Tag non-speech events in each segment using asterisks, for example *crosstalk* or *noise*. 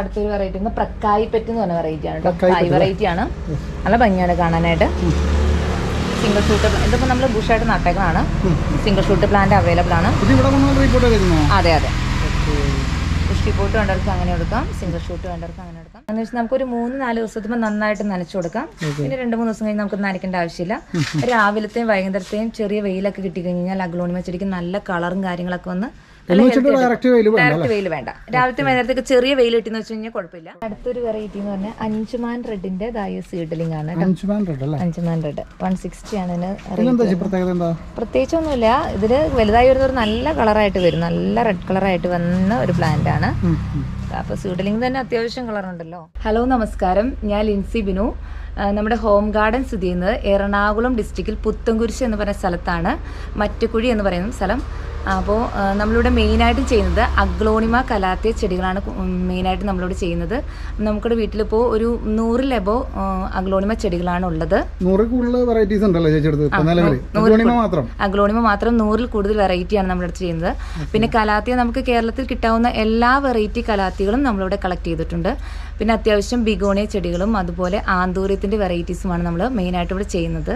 അടുത്തൊരു variety പ്രക്കായി pet എന്ന് പറഞ്ഞ വെറൈറ്റി ആണ് കേട്ടോ. പ്രക്കായി വെറൈറ്റി ആണ്. നല്ല ഭംഗിയാണ് കാണാനായിട്ട്. സിംഗിൾ ഷൂട്ട് ഇതിപ്പോ നമ്മൾ ബുഷായിട്ട് നട്ടേക്കാണ് സിംഗിൾ ഷൂട്ട് പ്ലാന്റ് അവൈലബിൾ ആണ്. അതെ അതെ. പുഷ്ടി പോട്ട് വേണ്ടവർക്ക് അങ്ങനെ എടുക്കാം. സിംഗിൾ ഷൂട്ട് വേണ്ടവർക്ക് അങ്ങനെ എടുക്കാം. എന്ന് വെച്ചാൽ നമുക്കൊരു മൂന്ന് നാല് ദിവസത്തുമ്പോൾ നന്നായിട്ട് നനച്ചു കൊടുക്കാം. പിന്നെ രണ്ട് മൂന്ന് ദിവസം കഴിഞ്ഞ് നമുക്ക് നനയ്ക്കേണ്ട ആവശ്യമില്ല. രാവിലത്തെയും വൈകുന്നേരത്തെയും ചെറിയ വെയിലൊക്കെ കിട്ടിക്കഴിഞ്ഞാൽ അഗ്ലോണിമ ചെടിക്ക് നല്ല കളറും കാര്യങ്ങളൊക്കെ വന്ന് ഡയറക്റ്റ് വെയിൽ വേണ്ട രാവിലത്തെ വൈകുന്നേരത്തേക്ക് ചെറിയ വെയിൽ കിട്ടിയെന്ന് വെച്ച് കഴിഞ്ഞാൽ കുഴപ്പമില്ല. അടുത്തൊരു വെറൈറ്റി എന്ന് പറഞ്ഞാൽ അഞ്ചുമാൻ റെഡിന്റെ ദായ സീഡലിംഗ് ആണ് അഞ്ചുമാൻ റെഡ് അല്ലേ? അഞ്ചുമാൻ റെഡ് വൺ സിക്സ്റ്റി ആണ് പ്രത്യേകത പ്രത്യേകിച്ചൊന്നുമില്ല. ഇതിൽ വലുതായി വരുന്ന ഒരു നല്ല കളറായിട്ട് വരും. നല്ല റെഡ് കളറായിട്ട് വന്ന ഒരു പ്ലാന്റ് ആണ്. അപ്പൊ സീഡലിംഗ് തന്നെ അത്യാവശ്യം കളർ ഉണ്ടല്ലോ. ഹലോ നമസ്കാരം. ഞാൻ ലിൻസി ബിനു. നമ്മുടെ ഹോം ഗാർഡൻ സ്ഥിതി ചെയ്യുന്നത് എറണാകുളം ഡിസ്ട്രിക്റ്റിൽ പുത്തൻകുരിശ് എന്ന് പറയുന്ന സ്ഥലത്താണ്. മറ്റുകുഴി എന്ന് പറയുന്ന സ്ഥലം. അപ്പോൾ നമ്മളിവിടെ മെയിനായിട്ട് ചെയ്യുന്നത് അഗ്ലോണിമ കലാത്തിയ ചെടികളാണ് മെയിനായിട്ട് നമ്മളിവിടെ ചെയ്യുന്നത്. നമുക്കിവിടെ വീട്ടിലിപ്പോൾ ഒരു നൂറിലബോ അഗ്ലോണിമ ചെടികളാണ് ഉള്ളത് വെറൈറ്റീസ് ഉണ്ടല്ലോ അഗ്ലോണിമ മാത്രം. അഗ്ലോണിമ മാത്രം നൂറിൽ കൂടുതൽ വെറൈറ്റിയാണ് നമ്മുടെ അടുത്ത് ചെയ്യുന്നത്. പിന്നെ കലാത്തിയ നമുക്ക് കേരളത്തിൽ കിട്ടാവുന്ന എല്ലാ വെറൈറ്റി കലാത്തികളും നമ്മളിവിടെ കളക്ട് ചെയ്തിട്ടുണ്ട്. പിന്നെ അത്യാവശ്യം ബിഗോണിയ ചെടികളും അതുപോലെ ആന്തൂര്യത്തിന്റെ വെറൈറ്റീസുമാണ് നമ്മൾ മെയിനായിട്ട് ഇവിടെ ചെയ്യുന്നത്.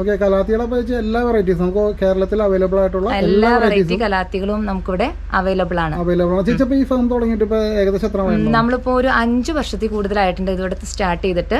ഓക്കെ കലാത്തികളെ വെച്ച് എല്ലാ വെറൈറ്റീസ് നമുക്ക് കേരളത്തിൽ അവൈലബിൾ ആയിട്ടുള്ള എല്ലാ വെറൈറ്റി കലാത്തികളും നമുക്കിവിടെ അവൈലബിൾ ആണ്. അവൈലബിൾ ആണ്. ചേച്ചി ഈ ഫാം തുടങ്ങിയിട്ട് ഇപ്പൊ ഏകദേശം എത്ര നമ്മളിപ്പോ ഒരു അഞ്ച് വർഷത്തിൽ കൂടുതലായിട്ടുണ്ട് ഇതോടെ സ്റ്റാർട്ട് ചെയ്തിട്ട്.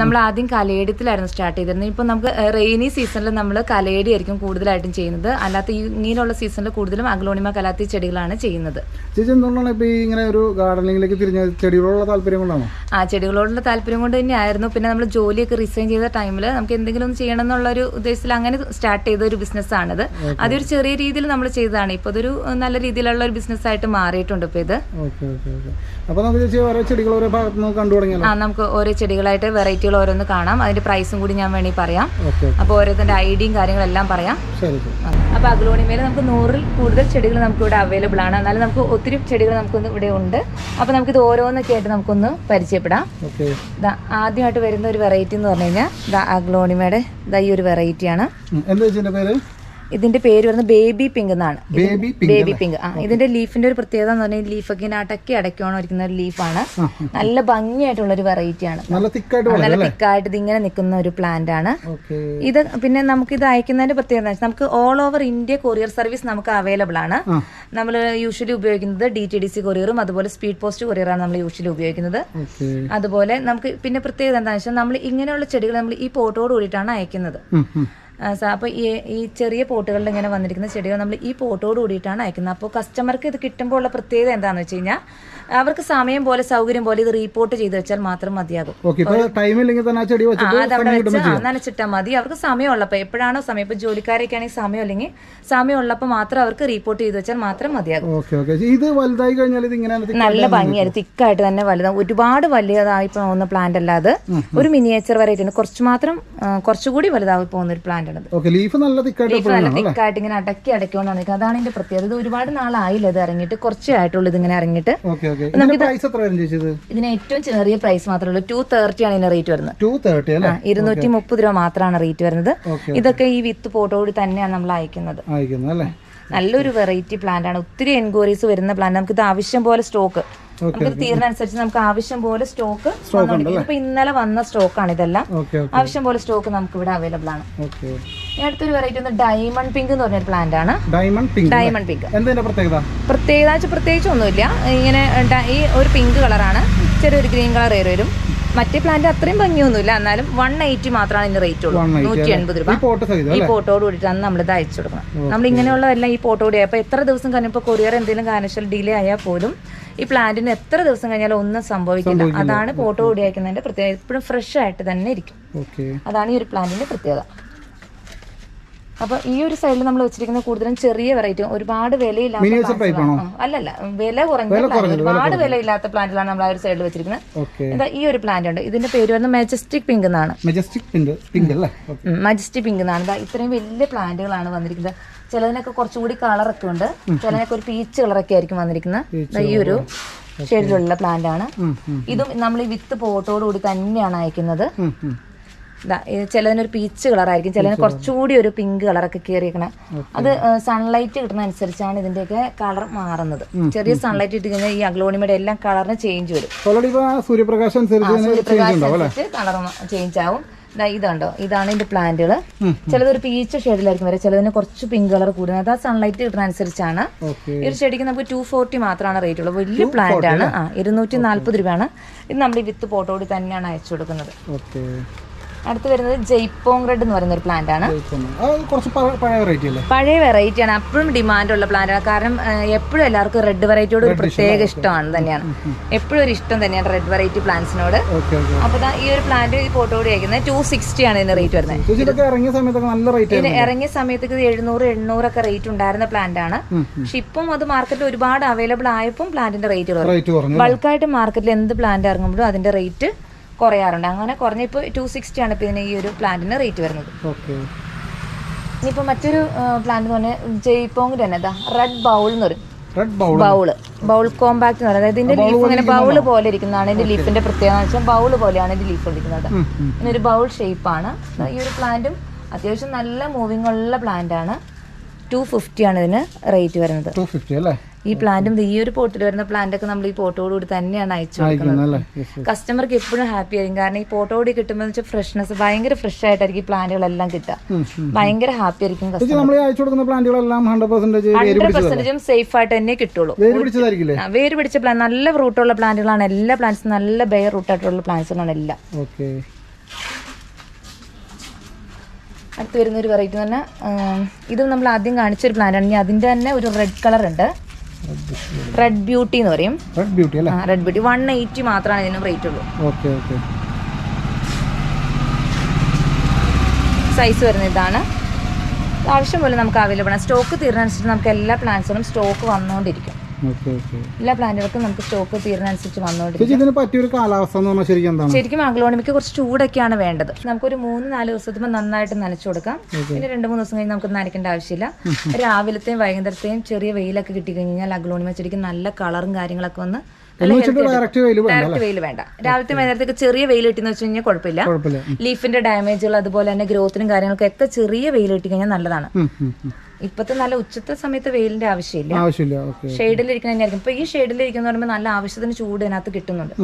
നമ്മൾ ആദ്യം കലയടിയത്തിലായിരുന്നു സ്റ്റാർട്ട് ചെയ്തിരുന്നത്. ഇപ്പൊ നമുക്ക് റെയിനി സീസണിൽ നമ്മൾ കലയടി ആയിരിക്കും കൂടുതലായിട്ടും ചെയ്യുന്നത്. അല്ലാത്ത ഈ ഇങ്ങനെയുള്ള സീസണിൽ കൂടുതലും അഗ്ലോണിമ കലാത്തി ചെടികളാണ് ചെയ്യുന്നത്. ചേച്ചി എന്തുകൊണ്ടാണ് ഇപ്പൊ ഇങ്ങനെ ഒരു ഗാർഡനിങ്ങിലേക്ക് തിരിഞ്ഞ ചെടികളോടുള്ള താല്പര്യം കൊണ്ടാണോ? ആ ചെടികളോടുള്ള താല്പര്യം കൊണ്ട് തന്നെയായിരുന്നു. പിന്നെ നമ്മൾ ജോലിയൊക്കെ റിസൈൻ ചെയ്ത ടൈമിൽ നമുക്ക് എന്തെങ്കിലും ഒന്ന് ചെയ്യണം എന്നുള്ള ഒരു ഉദ്ദേശത്തിൽ അങ്ങനെ സ്റ്റാർട്ട് ചെയ്ത ഒരു ബിസിനസ്സാണിത് അതൊരു ചെറിയ രീതിയിൽ നമ്മൾ ചെയ്തതാണ്. ഇപ്പോൾ അതൊരു നല്ല രീതിയിലുള്ള ഒരു ബിസിനസ് ആയിട്ട് മാറിയിട്ടുണ്ട് ഇപ്പോൾ ഇത്. ഓക്കെ ഓക്കെ ഓക്കെ അപ്പൊ നമുക്ക് ഓരോ ചെടികൾ ഓരോ ഭാഗത്ത് കണ്ടു ആ നമുക്ക് ഓരോ ചെടികളായിട്ട് വെറൈറ്റികൾ ഓരോന്ന് കാണാം. അതിന്റെ പ്രൈസും കൂടി ഞാൻ വേണമെങ്കിൽ പറയാം. അപ്പൊ അപ്പോൾ ഓരോന്നിന്റെ ഐഡിയും കാര്യങ്ങളെല്ലാം പറയാം. അപ്പൊ അഗ്ലോണി അപ്പോൾ അഗ്ലോണിമേൽ നമുക്ക് നൂറിൽ കൂടുതൽ ചെടികൾ നമുക്ക് ഇവിടെ അവൈലബിൾ ആണ്. എന്നാലും നമുക്ക് ഒത്തിരി ചെടികൾ നമുക്ക് ഇവിടെ ഉണ്ട്. അപ്പോൾ ഇത് ഓരോന്നൊക്കെ ആയിട്ട് നമുക്കൊന്ന് പരിചയപ്പെടാം. ആദ്യമായിട്ട് വരുന്ന ഒരു വെറൈറ്റി എന്ന് പറഞ്ഞു കഴിഞ്ഞാൽ അഗ്ലോണിമയുടെ ഈ ഒരു വെറൈറ്റിയാണ് എന്താ പേര്? ഇതിന്റെ പേര് വരുന്നത് ബേബി പിങ്ക് എന്നാണ്. ബേബി പിങ്ക് ആ ഇതിന്റെ ലീഫിന്റെ ഒരു പ്രത്യേകത എന്ന് പറഞ്ഞാൽ ലീഫൊക്കെ ഇങ്ങനെ അടക്കി അടയ്ക്കോണം ഇരിക്കുന്ന ഒരു ലീഫാണ്. നല്ല ഭംഗിയായിട്ടുള്ള ഒരു വെറൈറ്റി ആണ്. നല്ല തിക്കായിട്ട് ഇത് ഇങ്ങനെ നിൽക്കുന്ന ഒരു പ്ലാന്റ് ആണ്. ഇത് പിന്നെ നമുക്ക് ഇത് അയക്കുന്നതിന്റെ പ്രത്യേകത നമുക്ക് all over India courier service നമുക്ക് അവൈലബിൾ ആണ്. നമ്മൾ യൂഷ്വലി ഉപയോഗിക്കുന്നത് ഡി ടി ഡി സി കൊറിയറും അതുപോലെ സ്പീഡ് പോസ്റ്റ് കൊറിയറാണ് നമ്മൾ യൂഷ്വലി ഉപയോഗിക്കുന്നത്. അതുപോലെ നമുക്ക് പിന്നെ പ്രത്യേകത എന്താണെന്ന് വെച്ചാൽ നമ്മൾ ഇങ്ങനെയുള്ള ചെടികൾ നമ്മൾ ഈ പോട്ടോട് കൂടിയിട്ടാണ് അയക്കുന്നത്. അപ്പോൾ ഈ ഈ ചെറിയ പോട്ടുകളിൽ ഇങ്ങനെ വന്നിരിക്കുന്ന ചെടികൾ നമ്മൾ ഈ പോട്ടോട് കൂടിയിട്ടാണ് അയക്കുന്നത്. അപ്പോൾ കസ്റ്റമർക്ക് ഇത് കിട്ടുമ്പോൾ ഉള്ള പ്രത്യേകത എന്താണെന്ന് വെച്ച് കഴിഞ്ഞാൽ അവർക്ക് സമയം പോലെ സൗകര്യം പോലെ ഇത് റിപ്പോർട്ട് ചെയ്ത് വെച്ചാൽ മാത്രം മതിയാകും. തന്നെ ചെടി അതവിടെ വെച്ച് നനച്ചിട്ടാൽ മതി. അവർക്ക് സമയമുള്ളപ്പോൾ എപ്പോഴാണോ സമയം ഇപ്പൊ ജോലിക്കാരൊക്കെ ആണെങ്കിൽ സമയമില്ലെങ്കിൽ സമയമുള്ളപ്പോൾ മാത്രം അവർക്ക് റിപ്പോർട്ട് ചെയ്ത് വെച്ചാൽ മാത്രം മതിയാകും. ഇത് വലുതായി കഴിഞ്ഞാൽ ഇത് ഇങ്ങനെ നല്ല ഭംഗിയായിരുന്നു തിക്കായിട്ട് തന്നെ വലുതാണ് ഒരുപാട് വലിയതായി പോകുന്ന പ്ലാന്റ് അല്ലാതെ ഒരു മിനിയേച്ചർ വെറൈറ്റി ആണ് കുറച്ച് മാത്രം കുറച്ചുകൂടി വലുതായി പോകുന്ന ഒരു പ്ലാന്റ് ആണ് ലീഫ് നല്ല തിക്കായിട്ട് ലീഫ് നല്ല തിക്കായിട്ട് ഇങ്ങനെ അടക്കി അടക്കി കൊണ്ടാണ് അതാണ് ഇതിന്റെ പ്രത്യേകത. ഇത് ഒരുപാട് നാളായില്ല ഇത് ഇറങ്ങിയിട്ട്. കുറച്ചേ ആയിട്ടുള്ളൂ ഇതിങ്ങനെ ഇറങ്ങിയിട്ട്. ഇതിന് ഏറ്റവും ചെറിയ പ്രൈസ് മാത്രമേ ഉള്ളൂ. ടു തേർട്ടി ആണ് ഇതിന്റെ റേറ്റ് വരുന്നത്. ഇരുന്നൂറ്റി മുപ്പത് രൂപ മാത്രമാണ് റേറ്റ് വരുന്നത്. ഇതൊക്കെ ഈ വിത്ത് പോട്ടോടി തന്നെയാണ് നമ്മൾ അയക്കുന്നത്. നല്ലൊരു വെറൈറ്റി പ്ലാന്റ് ആണ്. ഒത്തിരി എൻക്വയറീസ് വരുന്ന പ്ലാന്റ് നമുക്ക് ഇത് ആവശ്യം പോലെ സ്റ്റോക്ക് നമുക്ക് തീരുന്നതനുസരിച്ച് നമുക്ക് ആവശ്യം പോലെ സ്റ്റോക്ക് ഇപ്പൊ ഇന്നലെ വന്ന സ്റ്റോക്കാണ് ഇതെല്ലാം. ആവശ്യം പോലെ സ്റ്റോക്ക് നമുക്ക് ഇവിടെ അവൈലബിൾ ആണ് ഇനി അടുത്തൊരു വെറൈറ്റി ഒന്ന് ഡയമണ്ട് പിങ്ക് എന്ന് പറഞ്ഞൊരു പ്ലാന്റ് ആണ്. ഡയമണ്ട് പിങ്ക് ഡയമണ്ട് പിങ്ക് എന്തിന്റെ പ്രത്യേകത? പ്രത്യേകത പ്രത്യേകിച്ച് ഒന്നുമില്ല. ഇങ്ങനെ ഈ ഒരു പിങ്ക് കളറാണ് ചെറിയൊരു ഗ്രീൻ കളർ ഏറി വരും. മറ്റേ പ്ലാന്റ് അത്രയും ഭംഗിയൊന്നുമില്ല. എന്നാലും വൺ എയ്റ്റി മാത്രമാണ് ഇതിന്റെ റേറ്റ് ഉള്ളൂ. 180 നൂറ്റി എൺപത് രൂപ. ഈ പോട്ടോട് കൂടിയിട്ടാണ് നമ്മൾ ഇത് അയച്ചു കൊടുക്കണം. നമ്മൾ ഇങ്ങനെയുള്ളതെല്ലാം ഈ പോട്ടോട് അപ്പോൾ എത്ര ദിവസം കഴിഞ്ഞപ്പോൾ കൊറിയർ എന്തെങ്കിലും കാരണവശാൽ ഡിലേ ആയാൽ പോലും ഈ പ്ലാന്റിന് എത്ര ദിവസം കഴിഞ്ഞാലും ഒന്നും സംഭവിക്കില്ല. അതാണ് പോട്ടോ കൂടി അയക്കുന്നതിന്റെ പ്രത്യേകത. എപ്പോഴും ഫ്രഷ് ആയിട്ട് തന്നെ ഇരിക്കും. അതാണ് ഈ ഒരു പ്ലാന്റിന്റെ പ്രത്യേകത. അപ്പൊ ഈ ഒരു സൈഡിൽ നമ്മൾ വെച്ചിരിക്കുന്ന കൂടുതലും ചെറിയ വെറൈറ്റി ഒരുപാട് വിലയില്ലാത്ത അല്ലല്ല വില കുറഞ്ഞ. ഒരുപാട് വിലയില്ലാത്ത പ്ലാന്റിലാണ് നമ്മൾ ആ ഒരു സൈഡിൽ വെച്ചിരിക്കുന്നത്. ഇതാ ഈ ഒരു പ്ലാന്റ് ഉണ്ട്. ഇതിന്റെ പേര് വരുന്നത് മെജസ്റ്റിക് പിങ്ക് എന്നാണ്. മെജസ്റ്റിക് പിങ്ക് പിങ്ക് അല്ലേ? മജസ്റ്റിക് പിങ്ക് എന്നാണ്. ഇതാ ഇത്രയും വലിയ പ്ലാന്റുകളാണ് വന്നിരിക്കുന്നത്. ചിലതിനൊക്കെ കുറച്ചുകൂടി കളറൊക്കെ ഉണ്ട്. ചിലതിനൊക്കെ ഒരു പീച്ച് കളറൊക്കെ ആയിരിക്കും വന്നിരിക്കുന്നത്. ഈ ഒരു ഷെയ്ഡിലുള്ള പ്ലാന്റ് ആണ്. ഇതും നമ്മൾ ഈ വിത്ത് പോട്ടോടുകൂടി തന്നെയാണ് അയക്കുന്നത്. ചിലതിനൊരു പീച്ച് കളറായിരിക്കും ചിലതിന് കുറച്ചുകൂടി ഒരു പിങ്ക് കളറൊക്കെ കയറിയിരിക്കണം അത് സൺലൈറ്റ് കിട്ടുന്ന അനുസരിച്ചാണ് ഇതിന്റെയൊക്കെ കളർ മാറുന്നത്. ചെറിയ സൺലൈറ്റ് ഇട്ട് കഴിഞ്ഞാൽ ഈ അഗ്ലോണിമയുടെ എല്ലാം കളറിന് ചേഞ്ച് വരും. സൂര്യപ്രകാശം അനുസരിച്ച് കളർ ചേഞ്ച് ആവും. ഇതുണ്ടോ ഇതാണ് ഇതിന്റെ പ്ലാന്റുകൾ ചിലതൊരു പീച്ച ഷെയ്ഡിലായിരിക്കും വരെ ചിലതിന് കുറച്ച് പിങ്ക് കളർ കൂടുന്നത്. അത് സൺലൈറ്റ് കിട്ടുന്ന അനുസരിച്ചാണ്. ഈ ഒരു ചെടിക്ക് നമുക്ക് ടു ഫോർട്ടി മാത്രമാണ് റേറ്റ് ഉള്ളത്. വലിയ പ്ലാന്റ് ആണ്. ആ ഇരുന്നൂറ്റി നാല്പത് രൂപയാണ്. ഇത് നമ്മൾ ഈ വിത്ത് പോട്ടോടി തന്നെയാണ് അയച്ചു കൊടുക്കുന്നത്. അടുത്ത് വരുന്നത് ജയ്പോങ് റെഡ് എന്ന് പറയുന്ന ഒരു പ്ലാന്റ് ആണ് പഴയ വെറൈറ്റി ആണ്. അപ്പോഴും ഡിമാൻഡ് ഉള്ള പ്ലാന്റ് ആണ്. കാരണം എപ്പോഴും എല്ലാവർക്കും റെഡ് വെറൈറ്റിയോട് ഒരു പ്രത്യേക ഇഷ്ടമാണ് തന്നെയാണ്. എപ്പോഴും ഒരു ഇഷ്ടം തന്നെയാണ് റെഡ് വെറൈറ്റി പ്ലാന്റ്സിനോട് അപ്പൊ ഈ ഒരു പ്ലാന്റ് ഈ ഫോട്ടോ അയക്കുന്നത് ടു സിക്സ്റ്റി ആണ് ഇതിന് റേറ്റ് വരുന്നത്. ഇറങ്ങിയ സമയത്ത് ഇത് എഴുന്നൂറ് എണ്ണൂറൊക്കെ റേറ്റ് ഉണ്ടായിരുന്ന പ്ലാന്റ് ആണ്. പക്ഷെ ഇപ്പം അത് മാർക്കറ്റിൽ ഒരുപാട് അവൈലബിൾ ആയപ്പോൾ പ്ലാന്റിന്റെ റേറ്റ് കുറഞ്ഞു. റേറ്റ് കുറഞ്ഞു ബൾക്കായിട്ട് മാർക്കറ്റിൽ എന്ത് പ്ലാന്റ് ഇറങ്ങുമ്പോഴും അതിന്റെ റേറ്റ് കുറയാറുണ്ട്. അങ്ങനെ കുറഞ്ഞ ഇപ്പോൾ ടു സിക്സ്റ്റി ആണ് ഇപ്പോൾ ഇതിന് ഈ ഒരു പ്ലാന്റിന് റേറ്റ് വരുന്നത്. ഇനിയിപ്പോ ഇനിയിപ്പോൾ മറ്റൊരു പ്ലാന്റ് എന്ന് പറഞ്ഞാൽ ജയ്പോങ് തന്നെ. ഇതാ റെഡ് ബൗൾ എന്ന് പറയും. ബൗൾ ബൗൾ കോമ്പാക്ട് എന്ന് പറയുന്നത് ഇതിന്റെ ലീഫ് ഇങ്ങനെ ബൗൾ പോലെ ഇരിക്കുന്നതാണ്. ഇതിന്റെ ലീഫിന്റെ പ്രത്യേകത എന്ന് വെച്ചാൽ ബൗൾ പോലെയാണ് ഇതിന്റെ ലീഫ് ഇരിക്കുന്നത് ഇതൊരു ബൗൾ ഷേപ്പാണ് ഈ ഒരു പ്ലാന്റും അത്യാവശ്യം നല്ല മൂവിങ് ഉള്ള പ്ലാന്റ് ആണ്. ടു ഫിഫ്റ്റി ആണ് ഇതിന് റേറ്റ് വരുന്നത്. ടു ഫിഫ്റ്റി അല്ലേ? ഈ പ്ലാന്റും ഈ ഒരു പോട്ടിൽ വരുന്ന പ്ലാന്റ് ഒക്കെ നമ്മൾ ഈ പോട്ടോടുകൂടി തന്നെയാണ് അയച്ചു കൊടുക്കുന്നത്. കസ്റ്റമർക്ക് എപ്പോഴും ഹാപ്പി ആയിരിക്കും. കാരണം ഈ പോട്ടോടി കിട്ടുമ്പോൾ വെച്ചാൽ ഫ്രഷ്നെസ് ഭയങ്കര ഫ്രഷ് ആയിട്ടായിരിക്കും ഈ പ്ലാന്റുകളെല്ലാം കിട്ടുക. ഭയങ്കര ഹാപ്പി ആയിരിക്കും നമ്മൾ അയച്ചു കൊടുക്കുന്ന പ്ലാന്റുകളെല്ലാം ഹൺഡ്രഡ് പെർസെന്റേജ് സേഫ് ആയിട്ട് തന്നെ കിട്ടുള്ളൂ. വേര് പിടിച്ച പ്ലാൻ നല്ല റൂട്ടുള്ള പ്ലാന്റുകളാണ് എല്ലാ പ്ലാന്റ്സും നല്ല ബെയർ റൂട്ടായിട്ടുള്ള പ്ലാന്റ്സുകളാണ് എല്ലാം. അടുത്ത് വരുന്ന ഒരു വെറൈറ്റി തന്നെ ഇത് നമ്മൾ ആദ്യം കാണിച്ചൊരു പ്ലാന്റ് പ്ലാന്റാണ് ഇനി അതിന്റെ തന്നെ ഒരു റെഡ് കളർ ഉണ്ട്. റെഡ് ബ്യൂട്ടി എന്ന് പറയും. റെഡ് ബ്യൂട്ടി അല്ലേ? റെഡ് ബ്യൂട്ടി വൺ എയ്റ്റി മാത്രമാണ് ഇതിന് റേറ്റ് ഉള്ളൂ. ഓക്കെ ഓക്കെ സൈസ് വരുന്ന ഇതാണ്. ആവശ്യം പോലെ നമുക്ക് അവൈലബിൾ ആണ്. സ്റ്റോക്ക് തീർന്നനുസരിച്ച് നമുക്ക് എല്ലാ പ്ലാന്റ്സിനും സ്റ്റോക്ക് വന്നുകൊണ്ടിരിക്കും. എല്ലാ പ്ലാന്റുകൾക്കും നമുക്ക് സ്റ്റോക്ക് തീരുന്നതനുസരിച്ച് വന്നുകൊണ്ടിരിക്കും. ചേച്ചി ഇതിന് പറ്റിയൊരു കാലാവസ്ഥ എന്ന് പറഞ്ഞാൽ ശരിക്കും എന്താണ്? ശരിക്കും അഗ്ലോണിമിക്ക് കുറച്ച് ചൂടൊക്കെയാണ് വേണ്ടത്. നമുക്കൊരു മൂന്ന് നാല് ദിവസത്തുമ്പോൾ നന്നായിട്ട് നനച്ചു കൊടുക്കാം. പിന്നെ രണ്ട് മൂന്ന് ദിവസം കഴിഞ്ഞ് നമുക്ക് നനയ്ക്കേണ്ട ആവശ്യമില്ല. രാവിലത്തെയും വൈകുന്നേരത്തെയും ചെറിയ വെയിലൊക്കെ കിട്ടി കഴിഞ്ഞാൽ അഗ്ലോണിമ ചെടിക്ക് നല്ല കളറും കാര്യങ്ങളൊക്കെ വന്ന് ഡയറക്റ്റ് വെയിൽ വേണ്ട രാവിലത്തെ വൈകുന്നേരത്തേക്ക് ചെറിയ വെയിൽ കിട്ടിയെന്ന് വെച്ച് കഴിഞ്ഞാൽ കുഴപ്പമില്ല. ലീഫിന്റെ ഡാമേജുകൾ അതുപോലെ തന്നെ ഗ്രോത്തിനും കാര്യങ്ങൾക്കൊക്കെ ചെറിയ വെയിൽ കിട്ടി കഴിഞ്ഞാൽ നല്ലതാണ്. ഇപ്പത്തെ നല്ല ഉച്ചത്തെ സമയത്ത് വെയിലിന്റെ ആവശ്യമില്ല. ആവശ്യമില്ല ഷെയ്ഡിലിരിക്കുന്ന തന്നെയായിരിക്കും ഇപ്പൊ ഈ ഷെയ്ഡിലിരിക്കുന്ന പറയുമ്പോൾ നല്ല ആവശ്യത്തിന് ചൂട് ഇതിനകത്ത് കിട്ടുന്നുണ്ട്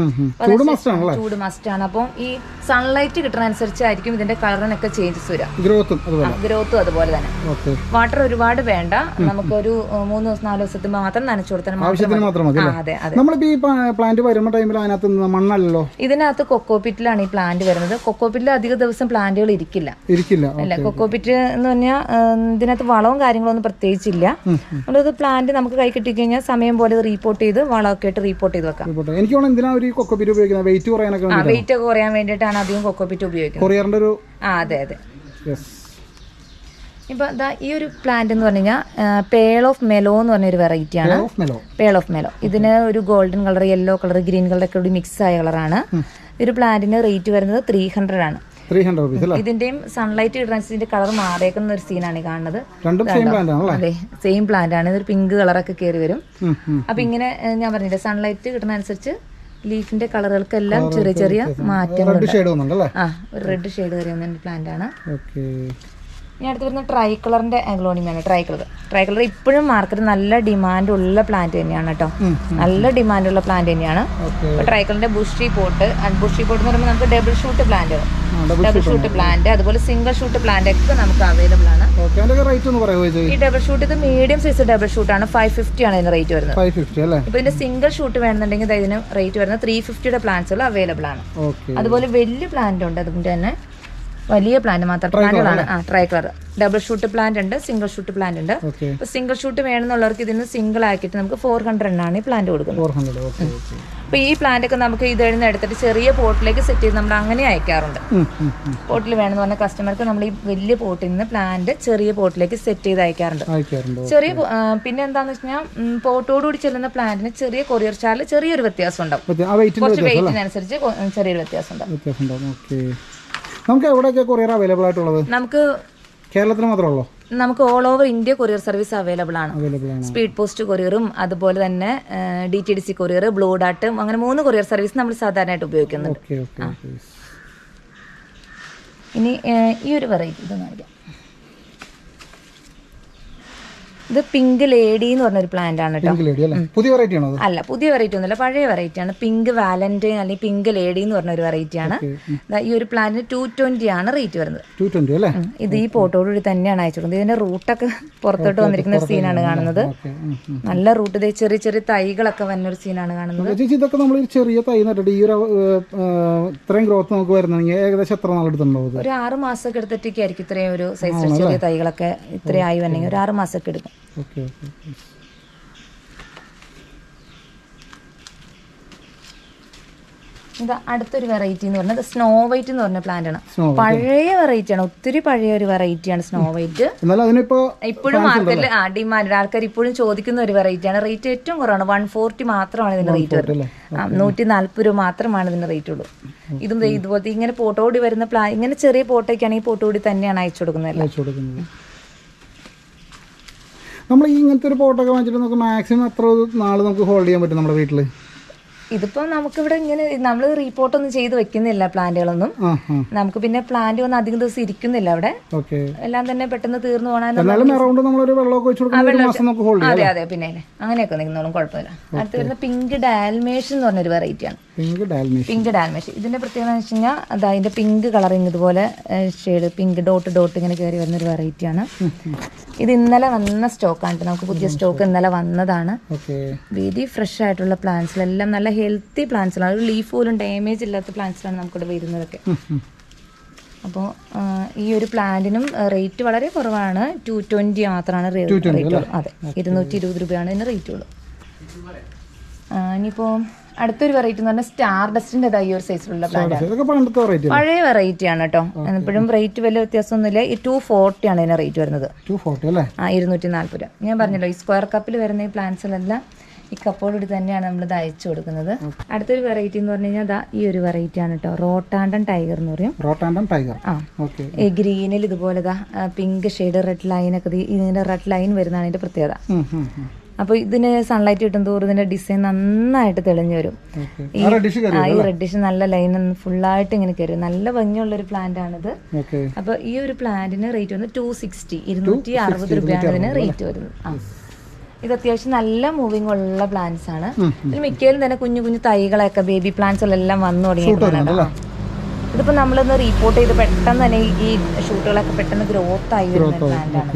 ചൂട് മസ്റ്റ് ആണ്. അപ്പം ഈ സൺലൈറ്റ് കിട്ടുന്ന അനുസരിച്ചായിരിക്കും ഇതിന്റെ കളറിനൊക്കെ ചേഞ്ചസ് വരിക ഗ്രോത്തും അതുപോലെ. തന്നെ. വാട്ടർ ഒരുപാട് വേണ്ട. നമുക്കൊരു മൂന്ന് ദിവസം നാല് ദിവസത്തിൽ മാത്രം നനച്ചു കൊടുത്താൽ മണ്ണല്ലല്ലോ? ഇതിനകത്ത് കൊക്കോപിറ്റിലാണ് ഈ പ്ലാന്റ് വരുന്നത്. കൊക്കോപിറ്റിൽ അധിക ദിവസം പ്ലാന്റുകൾ ഇരിക്കില്ല. ഇരിക്കില്ല. അല്ല കൊക്കോപിറ്റ് എന്ന് പറഞ്ഞാൽ ഇതിനകത്ത് വളവും കാര്യങ്ങളൊന്നും പ്രത്യേകിച്ചില്ല. അതുകൊണ്ട് പ്ലാന്റ് നമുക്ക് കൈ കിട്ടിക്കഴിഞ്ഞാൽ സമയം പോലെ റിപ്പോർട്ട് ചെയ്ത് വളമൊക്കെ ആയിട്ട് റീപ്പോർട്ട് ചെയ്ത് വെക്കാം. എനിക്ക് എന്തിനാ ഒരു ഉപയോഗിക്കുന്നത്? വെയിറ്റ് കുറയാനൊക്കെ വെയിറ്റ് ഒക്കെ കുറയാൻ വേണ്ടിയിട്ടാണ് അധികം കൊക്കോപിറ്റ് ഉപയോഗിക്കുന്നത്. ഒരു ആ അതെ അതെ. ഇപ്പൊ ദാ ഈ ഒരു പ്ലാന്റ് എന്ന് പറഞ്ഞു കഴിഞ്ഞാൽ പേൾ ഓഫ് മെലോ എന്ന് പറഞ്ഞൊരു വെറൈറ്റി ആണ്. പേൾ ഓഫ് മെലോ ഇതിന് ഒരു golden colour yellow colour green colour ഒക്കെ കൂടി മിക്സ് ആയ കളറാണ് ഒരു പ്ലാന്റിന് റേറ്റ് വരുന്നത് ത്രീ ഹൺഡ്രഡ് ആണ്. ത്രീ ഹൺഡ്രഡ് റുപ്പീസ് അല്ലേ? ഇതിന്റെയും സൺലൈറ്റ് കിട്ടുന്ന കളർ മാറിയേക്കുന്ന ഒരു സീനാണ് കാണുന്നത്. രണ്ടും സെയിം പ്ലാന്റ് ആണല്ലേ? അതെ സെയിം പ്ലാന്റ് ആണ്. ഇതൊരു പിങ്ക് കളറൊക്കെ കയറി വരും. അപ്പൊ ഇങ്ങനെ ഞാൻ പറഞ്ഞില്ലേ സൺലൈറ്റ് കിട്ടുന്ന അനുസരിച്ച് ലീഫിന്റെ കളറുകൾക്കെല്ലാം ചെറിയ ചെറിയ മാറ്റങ്ങൾ റെഡ് ഷെയ്ഡ് വന്നുണ്ടല്ലേ ആ ഒരു റെഡ് ഷെയ്ഡ് വന്ന പ്ലാന്റ് ആണ്. ഇനി അടുത്ത് വരുന്ന ട്രൈ കളറിന്റെ ആണ്. ട്രൈ കളർ ട്രൈ കളർ ഇപ്പോഴും മാർക്കറ്റ് നല്ല ഡിമാൻഡ് ഉള്ള പ്ലാന്റ് തന്നെയാണ് കേട്ടോ നല്ല ഡിമാൻഡ് ഉള്ള പ്ലാന്റ് തന്നെയാണ്. ട്രൈ കളറിന്റെ ബുഷി പോട്ട് ബുഷി പോട്ട് എന്ന് പറയുമ്പോൾ നമുക്ക് ഡബിൾ ഷൂട്ട് പ്ലാന്റുകൾ ഡബിൾ ഷൂട്ട് പ്ലാന്റ് അതുപോലെ സിംഗിൾ ഷൂട്ട് പ്ലാന്റ് ഒക്കെ നമുക്ക് അവൈലബിൾ ആണ്. ഈ ഡബിൾ ഷൂട്ട് ഇത് മീഡിയം സൈസ് ഡബിൾ ഷൂട്ട് ആണ്. ഫൈവ് ഫിഫ്റ്റി ആണ് ഇതിന്റെ റേറ്റ് വരുന്നത്. ഇപ്പൊ ഇതിന്റെ സിംഗിൾ ഷൂട്ട് വേണമെന്നുണ്ടെങ്കിൽ ഇതിന് റേറ്റ് വരുന്നത് ത്രീ ഫിഫ്റ്റിയുടെ ഉള്ള അവൈലബിൾ ആണ്. അതുപോലെ വലിയ പ്ലാന്റ് ഉണ്ട്. അതുകൊണ്ട് തന്നെ വലിയ പ്ലാന്റ് മാത്രം പ്ലാന്റുകളാണ് ആ try colour double shoot plant ഉണ്ട് സിംഗിൾ ഷൂട്ട് പ്ലാന്റ് ഉണ്ട്. സിംഗിൾ ഷൂട്ട് വേണമെന്നുള്ളവർക്ക് ഇതിന് സിംഗിൾ ആക്കിയിട്ട് നമുക്ക് ഫോർ ആണ് ഈ പ്ലാന്റ് കൊടുക്കുന്നത്. ഫോർ ഹൺഡ്രഡ് ഓക്കെ ഓക്കെ അപ്പൊ ഈ പ്ലാന്റ് ഒക്കെ നമുക്ക് ഇത് എഴുന്ന് എടുത്തിട്ട് ചെറിയ പോട്ടിലേക്ക് സെറ്റ് ചെയ്ത് നമ്മൾ അങ്ങനെ അയക്കാറുണ്ട്. പോട്ടിൽ വേണമെന്ന് പറഞ്ഞ കസ്റ്റമർക്ക് നമ്മൾ ഈ വലിയ പോട്ടിൽ നിന്ന് പ്ലാന്റ് ചെറിയ പോട്ടിലേക്ക് സെറ്റ് ചെയ്ത് അയക്കാറുണ്ട്. ചെറിയ പിന്നെ എന്താന്ന് വെച്ച് കഴിഞ്ഞാൽ പോട്ടോടുകൂടി ചെല്ലുന്ന പ്ലാന്റിന് ചെറിയ കൊറിയർ ചാർജ് ചെറിയൊരു വ്യത്യാസം ഉണ്ടാവും. കുറച്ച് വെയിറ്റിനനുസരിച്ച് ചെറിയൊരു വ്യത്യാസം ഉണ്ടാവും. നമുക്ക് എവിടെയൊക്കെ കൊറിയർ അവൈലബിൾ ആയിട്ടുള്ളത്? നമുക്ക് കേരളത്തിൽ മാത്രമേ ഉള്ളൂ? നമുക്ക് all over India courier service available ആണ്. സ്പീഡ് പോസ്റ്റ് കൊറിയറും അതുപോലെ തന്നെ D T D C courier blue ഡാട്ടും അങ്ങനെ മൂന്ന് കൊറിയർ സർവീസ് നമ്മൾ സാധാരണയായിട്ട് ഉപയോഗിക്കുന്നുണ്ട്. ഇനി ഈ ഒരു വെറൈറ്റി ഇത് കാണിക്കാം. ഇത് പിങ്ക് ലേഡി എന്ന് പറഞ്ഞൊരു പ്ലാന്റ് ആണ് കേട്ടോ പുതിയ വെറൈറ്റി ആണോ അല്ല പുതിയ വെറൈറ്റി ഒന്നുമല്ല. പഴയ വെറൈറ്റി ആണ്. പിങ്ക് വാലന്റൈൻ അല്ലെങ്കിൽ പിങ്ക് ലേഡി എന്ന് പറഞ്ഞൊരു വെറൈറ്റി ആണ്. ഈ ഒരു പ്ലാന്റിന് ടു ട്വന്റി ആണ് റേറ്റ് വരുന്നത്. അല്ലേ? ഇത് ഈ പോട്ടോടുകൂടി തന്നെയാണ് അയച്ചു കൊടുക്കുന്നത് ഇതിന്റെ റൂട്ടൊക്കെ പുറത്തോട്ട് വന്നിരിക്കുന്ന ഒരു സീനാണ് കാണുന്നത്. നല്ല റൂട്ട് ഇതേ ചെറിയ ചെറിയ തൈകളൊക്കെ വന്ന ഒരു സീനാണ് കാണുന്നത്. ചേച്ചി ഇതൊക്കെ നമ്മൾ ഒരു ചെറിയ തൈ നട്ടിട്ട് ഈ ഒരു ഇത്രയും ഗ്രോത്ത് നമുക്ക് വരുന്നെങ്കിൽ ഏകദേശം എത്ര നാൾ എടുത്തിട്ടുണ്ടാവും ഒരു ആറ് മാസം ഒക്കെ എടുത്തിട്ടേക്കായിരിക്കും ഇത്രയും ഒരു സൈസ് ചെറിയ തൈകളൊക്കെ ഇത്രയായി വന്നെങ്കിൽ ഒരു ആറ് ഒക്കെ എടുക്കും. ഓക്കെ ഓക്കെ ഇത് അടുത്തൊരു വെറൈറ്റി എന്ന് പറഞ്ഞത് സ്നോ വൈറ്റ് എന്ന് പറഞ്ഞ പ്ലാന്റ് ആണ്. പഴയ വെറൈറ്റി ആണ് ഒത്തിരി പഴയ ഒരു വെറൈറ്റി ആണ് സ്നോ വൈറ്റ് ഇപ്പോഴും മാർക്കറ്റിൽ ആ ഡിമാൻഡ് ആൾക്കാർ ഇപ്പോഴും ചോദിക്കുന്ന ഒരു വെറൈറ്റി ആണ്. റേറ്റ് ഏറ്റവും കുറവാണ്. വൺ ഫോർട്ടി മാത്രമാണ് ഇതിന്റെ റേറ്റ് വരുന്നത്. നൂറ്റി നാല്പത് രൂപ മാത്രമാണ് ഇതിന്റെ റേറ്റ് ഉള്ളൂ. ഇതും ഇതുപോലത്തെ ഇങ്ങനെ പോട്ടോടി വരുന്ന പ്ലാ ഇങ്ങനെ ചെറിയ പോട്ടോക്കാണെങ്കിൽ പോട്ടോടി തന്നെയാണ് അയച്ചു കൊടുക്കുന്നത്. നമ്മൾ ഈ ഇങ്ങനത്തെ ഒരു പോട്ടൊക്കെ വാങ്ങിച്ചിട്ട് നമുക്ക് മാക്സിമം എത്ര നാൾ നമുക്ക് ഹോൾഡ് ചെയ്യാൻ പറ്റും നമ്മുടെ വീട്ടിൽ ഇതിപ്പോ നമുക്കിവിടെ ഇങ്ങനെ നമ്മൾ റിപ്പോർട്ട് ഒന്നും ചെയ്ത് വെക്കുന്നില്ല പ്ലാന്റുകളൊന്നും. നമുക്ക് പിന്നെ പ്ലാന്റ് ഒന്നും അധികം ദിവസം ഇരിക്കുന്നില്ല അവിടെ. എല്ലാം തന്നെ പെട്ടെന്ന് തീർന്നു ഹോൾഡ് അതെ അതെ പിന്നെ അങ്ങനെയൊക്കെ നിൽക്കുന്നോളും കുഴപ്പമില്ല. അടുത്ത് വരുന്ന പിങ്ക് ഡാൽമേഷൻ എന്ന് പറഞ്ഞൊരു വെറൈറ്റിയാണ് പിങ്ക് പിങ്ക് ഡാൽമേഷൻ ഇതിന്റെ പ്രത്യേകത എന്ന് വെച്ച് കഴിഞ്ഞാൽ അതായത് അതിന്റെ പിങ്ക് കളറിങ് ഇതുപോലെ ഷെയ്ഡ് പിങ്ക് ഡോട്ട് ഡോട്ട് ഇങ്ങനെ കയറി വരുന്ന ഒരു വെറൈറ്റിയാണ് *laughs* ഇത് ഇന്നലെ വന്ന സ്റ്റോക്കാണ് നമുക്ക് പുതിയ സ്റ്റോക്ക് ഇന്നലെ വന്നതാണ്. വീതി ഫ്രഷ് ആയിട്ടുള്ള പ്ലാന്റ്സിലെല്ലാം നല്ല ഹെൽത്തി പ്ലാന്റ്സിലാണ് ഒരു ലീഫ് പോലും ഡാമേജ് ഇല്ലാത്ത പ്ലാന്റ്സിലാണ് നമുക്കിവിടെ വരുന്നതൊക്കെ. *laughs* അപ്പോൾ ഈ ഒരു പ്ലാന്റിനും റേറ്റ് വളരെ കുറവാണ്. ടു ട്വന്റി മാത്രമാണ് റേറ്റ് ഉള്ളൂ. അതെ. ഇരുന്നൂറ്റി ഇരുപത് രൂപയാണ് ഇതിന് റേറ്റ് ഉള്ളൂ. ഇനിയിപ്പോൾ അടുത്തൊരു വെറൈറ്റി എന്ന് പറഞ്ഞാൽ സ്റ്റാർ ഡസ്റ്റിന്റെ ഈ ഒരു സൈസിലുള്ള പ്ലാന്റ് പഴയ വെറൈറ്റി ആണ് കേട്ടോ. എപ്പോഴും റേറ്റ് വലിയ വ്യത്യാസമൊന്നുമില്ല. ഈ ടു ഫോർട്ടി ആണ് ഇതിന് റേറ്റ് വരുന്നത്. ആ ഇരുന്നൂറ്റി നാല്പത് രൂപ ഞാൻ പറഞ്ഞല്ലോ ഈ സ്ക്വയർ കപ്പിൽ വരുന്ന ഈ പ്ലാന്റ്സിലെല്ലാം ഈ കപ്പോടുകൂടി തന്നെയാണ് നമ്മൾ ഇത് അയച്ചു കൊടുക്കുന്നത്. അടുത്തൊരു വെറൈറ്റി എന്ന് പറഞ്ഞു കഴിഞ്ഞാൽ ദാ ഈ ഒരു വെറൈറ്റി ആണ് കേട്ടോ. റോട്ടാണ്ടൻ ടൈഗർ എന്ന് പറയും. റോട്ടാൻഡം ടൈഗർ ആ. ഓക്കെ ഈ ഗ്രീനിൽ ഇതുപോലെ പിങ്ക് ഷെയ്ഡ് റെഡ് ലൈൻ ഒക്കെ ഇതിന്റെ റെഡ് ലൈൻ വരുന്നതാണ് ഇതിന്റെ പ്രത്യേകത. അപ്പോൾ ഇതിന് സൺലൈറ്റ് കിട്ടും തോറും ഇതിന്റെ ഡിസൈൻ നന്നായിട്ട് തെളിഞ്ഞു വരും ഈ റെഡിഷ് നല്ല ലൈൻ ഫുള്ളായിട്ട് ഇങ്ങനെ കയറും നല്ല ഭംഗിയുള്ള ഒരു പ്ലാന്റ് ആണിത് അപ്പൊ അപ്പോൾ ഈ ഒരു പ്ലാന്റിന് റേറ്റ് വന്ന് ടു സിക്സ്റ്റി ഇരുന്നൂറ്റി അറുപത് രൂപയാണ് ഇതിന് റേറ്റ് വരുന്നത്. ആ. ഇത് അത്യാവശ്യം നല്ല മൂവിങ് ഉള്ള പ്ലാന്റ്സ് ആണ്. ഇതിൽ മിക്കയിലും തന്നെ കുഞ്ഞു കുഞ്ഞു തൈകളൊക്കെ ബേബി പ്ലാന്റ്സ് എല്ലാം വന്നു തുടങ്ങിയിട്ടുണ്ട് ഇതിപ്പോ നമ്മളൊന്ന് റീപ്പോർട്ട് ചെയ്ത് പെട്ടെന്ന് തന്നെ ഈ- ഷൂട്ടുകളൊക്കെ പെട്ടെന്ന് ഗ്രോത്ത് ആയി വരുന്ന പ്ലാന്റ് ആണ്.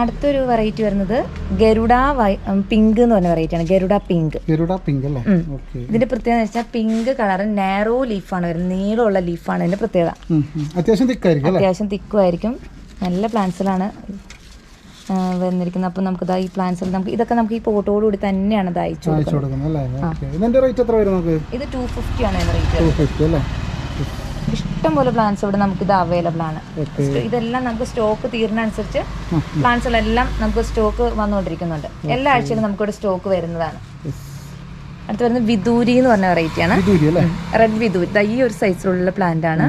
അടുത്തൊരു വെറൈറ്റി വരുന്നത് ഗരുഡ പിങ്ക് എന്ന് പറഞ്ഞ വെറൈറ്റി ആണ്. ഗരുഡ പിങ്ക് ഗരുഡ പിങ്ക് അല്ലേ? ഇതിന്റെ പ്രത്യേകത എന്ന് വെച്ചാൽ പിങ്ക് കളർ നാരോ ലീഫാണ് വരുന്നത് നീളമുള്ള ലീഫാണ് ഇതിന്റെ പ്രത്യേകത. അത്യാവശ്യം തിക്കായിരിക്കും അത്യാവശ്യം തിക്കുമായിരിക്കും. നല്ല പ്ലാന്റ്സിലാണ് വന്നിരിക്കുന്നത്. അപ്പം നമുക്ക് ഈ പ്ലാന്റ്സ് നമുക്ക് ഇതൊക്കെ നമുക്ക് ഈ പോട്ടോടുകൂടി തന്നെയാണ് ഇത് അയച്ചു കൊടുക്കുന്നത്. ഇത് ടു ഫിഫ്റ്റി ആണ് റേറ്റ് ഇഷ്ടം പോലെ പ്ലാന്റ്സ് ഇവിടെ നമുക്ക് ഇത് അവൈലബിൾ ആണ് ഇതെല്ലാം നമുക്ക് സ്റ്റോക്ക് തീരുന്നതനുസരിച്ച് പ്ലാന്റ്സുകളെല്ലാം നമുക്ക് സ്റ്റോക്ക് വന്നുകൊണ്ടിരിക്കുന്നുണ്ട്. എല്ലാ ആഴ്ചയിലും നമുക്ക് ഇവിടെ സ്റ്റോക്ക് വരുന്നതാണ് അടുത്ത് വരുന്നത് വിദൂരി എന്ന് പറഞ്ഞ വെറൈറ്റി ആണ്. റെഡ് വിദൂരി. ഈ ഒരു സൈസിലുള്ള പ്ലാന്റ് ആണ്.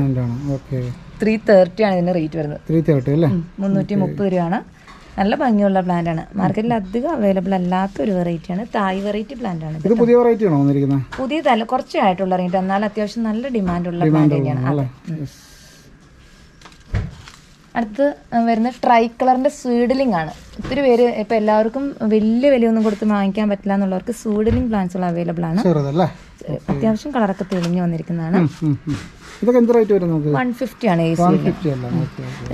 ത്രീ തേർട്ടി ആണ് ഇതിന്റെ റേറ്റ് വരുന്നത്. മുന്നൂറ്റി മുപ്പത് രൂപയാണ്. നല്ല ഭംഗിയുള്ള പ്ലാന്റ് ആണ്. മാർക്കറ്റിൽ അധികം അവൈലബിൾ അല്ലാത്ത ഒരു വെറൈറ്റി ആണ്. തായ് വെറൈറ്റി പ്ലാന്റ് ആണ് ഇത് പുതിയ വെറൈറ്റി ആണോ വന്നിരിക്കുന്നത് പുതിയതല്ല കുറച്ചേ ആയിട്ടുള്ള റേറ്റ് എന്നാൽ അത്യാവശ്യം നല്ല ഡിമാൻഡ് ഉള്ള പ്ലാന്റ് തന്നെയാണ്. അല്ലേ? അടുത്ത് വരുന്ന ട്രൈ കളറിന്റെ സ്വീഡലിംഗ് ആണ്. ഒത്തിരി പേര് ഇപ്പൊ എല്ലാവർക്കും വലിയ വിലയൊന്നും കൊടുത്ത് വാങ്ങിക്കാൻ പറ്റില്ല എന്നുള്ളവർക്ക് സ്വീഡലിംഗ് പ്ലാന്റ്സുകൾ അവൈലബിൾ ആണ്. അത്യാവശ്യം കളറൊക്കെ തെളിഞ്ഞു വന്നിരിക്കുന്നതാണ്. ഇതൊക്കെ എന്ത് റേറ്റ് വരുന്നത് വൺ ഫിഫ്റ്റി ആണ്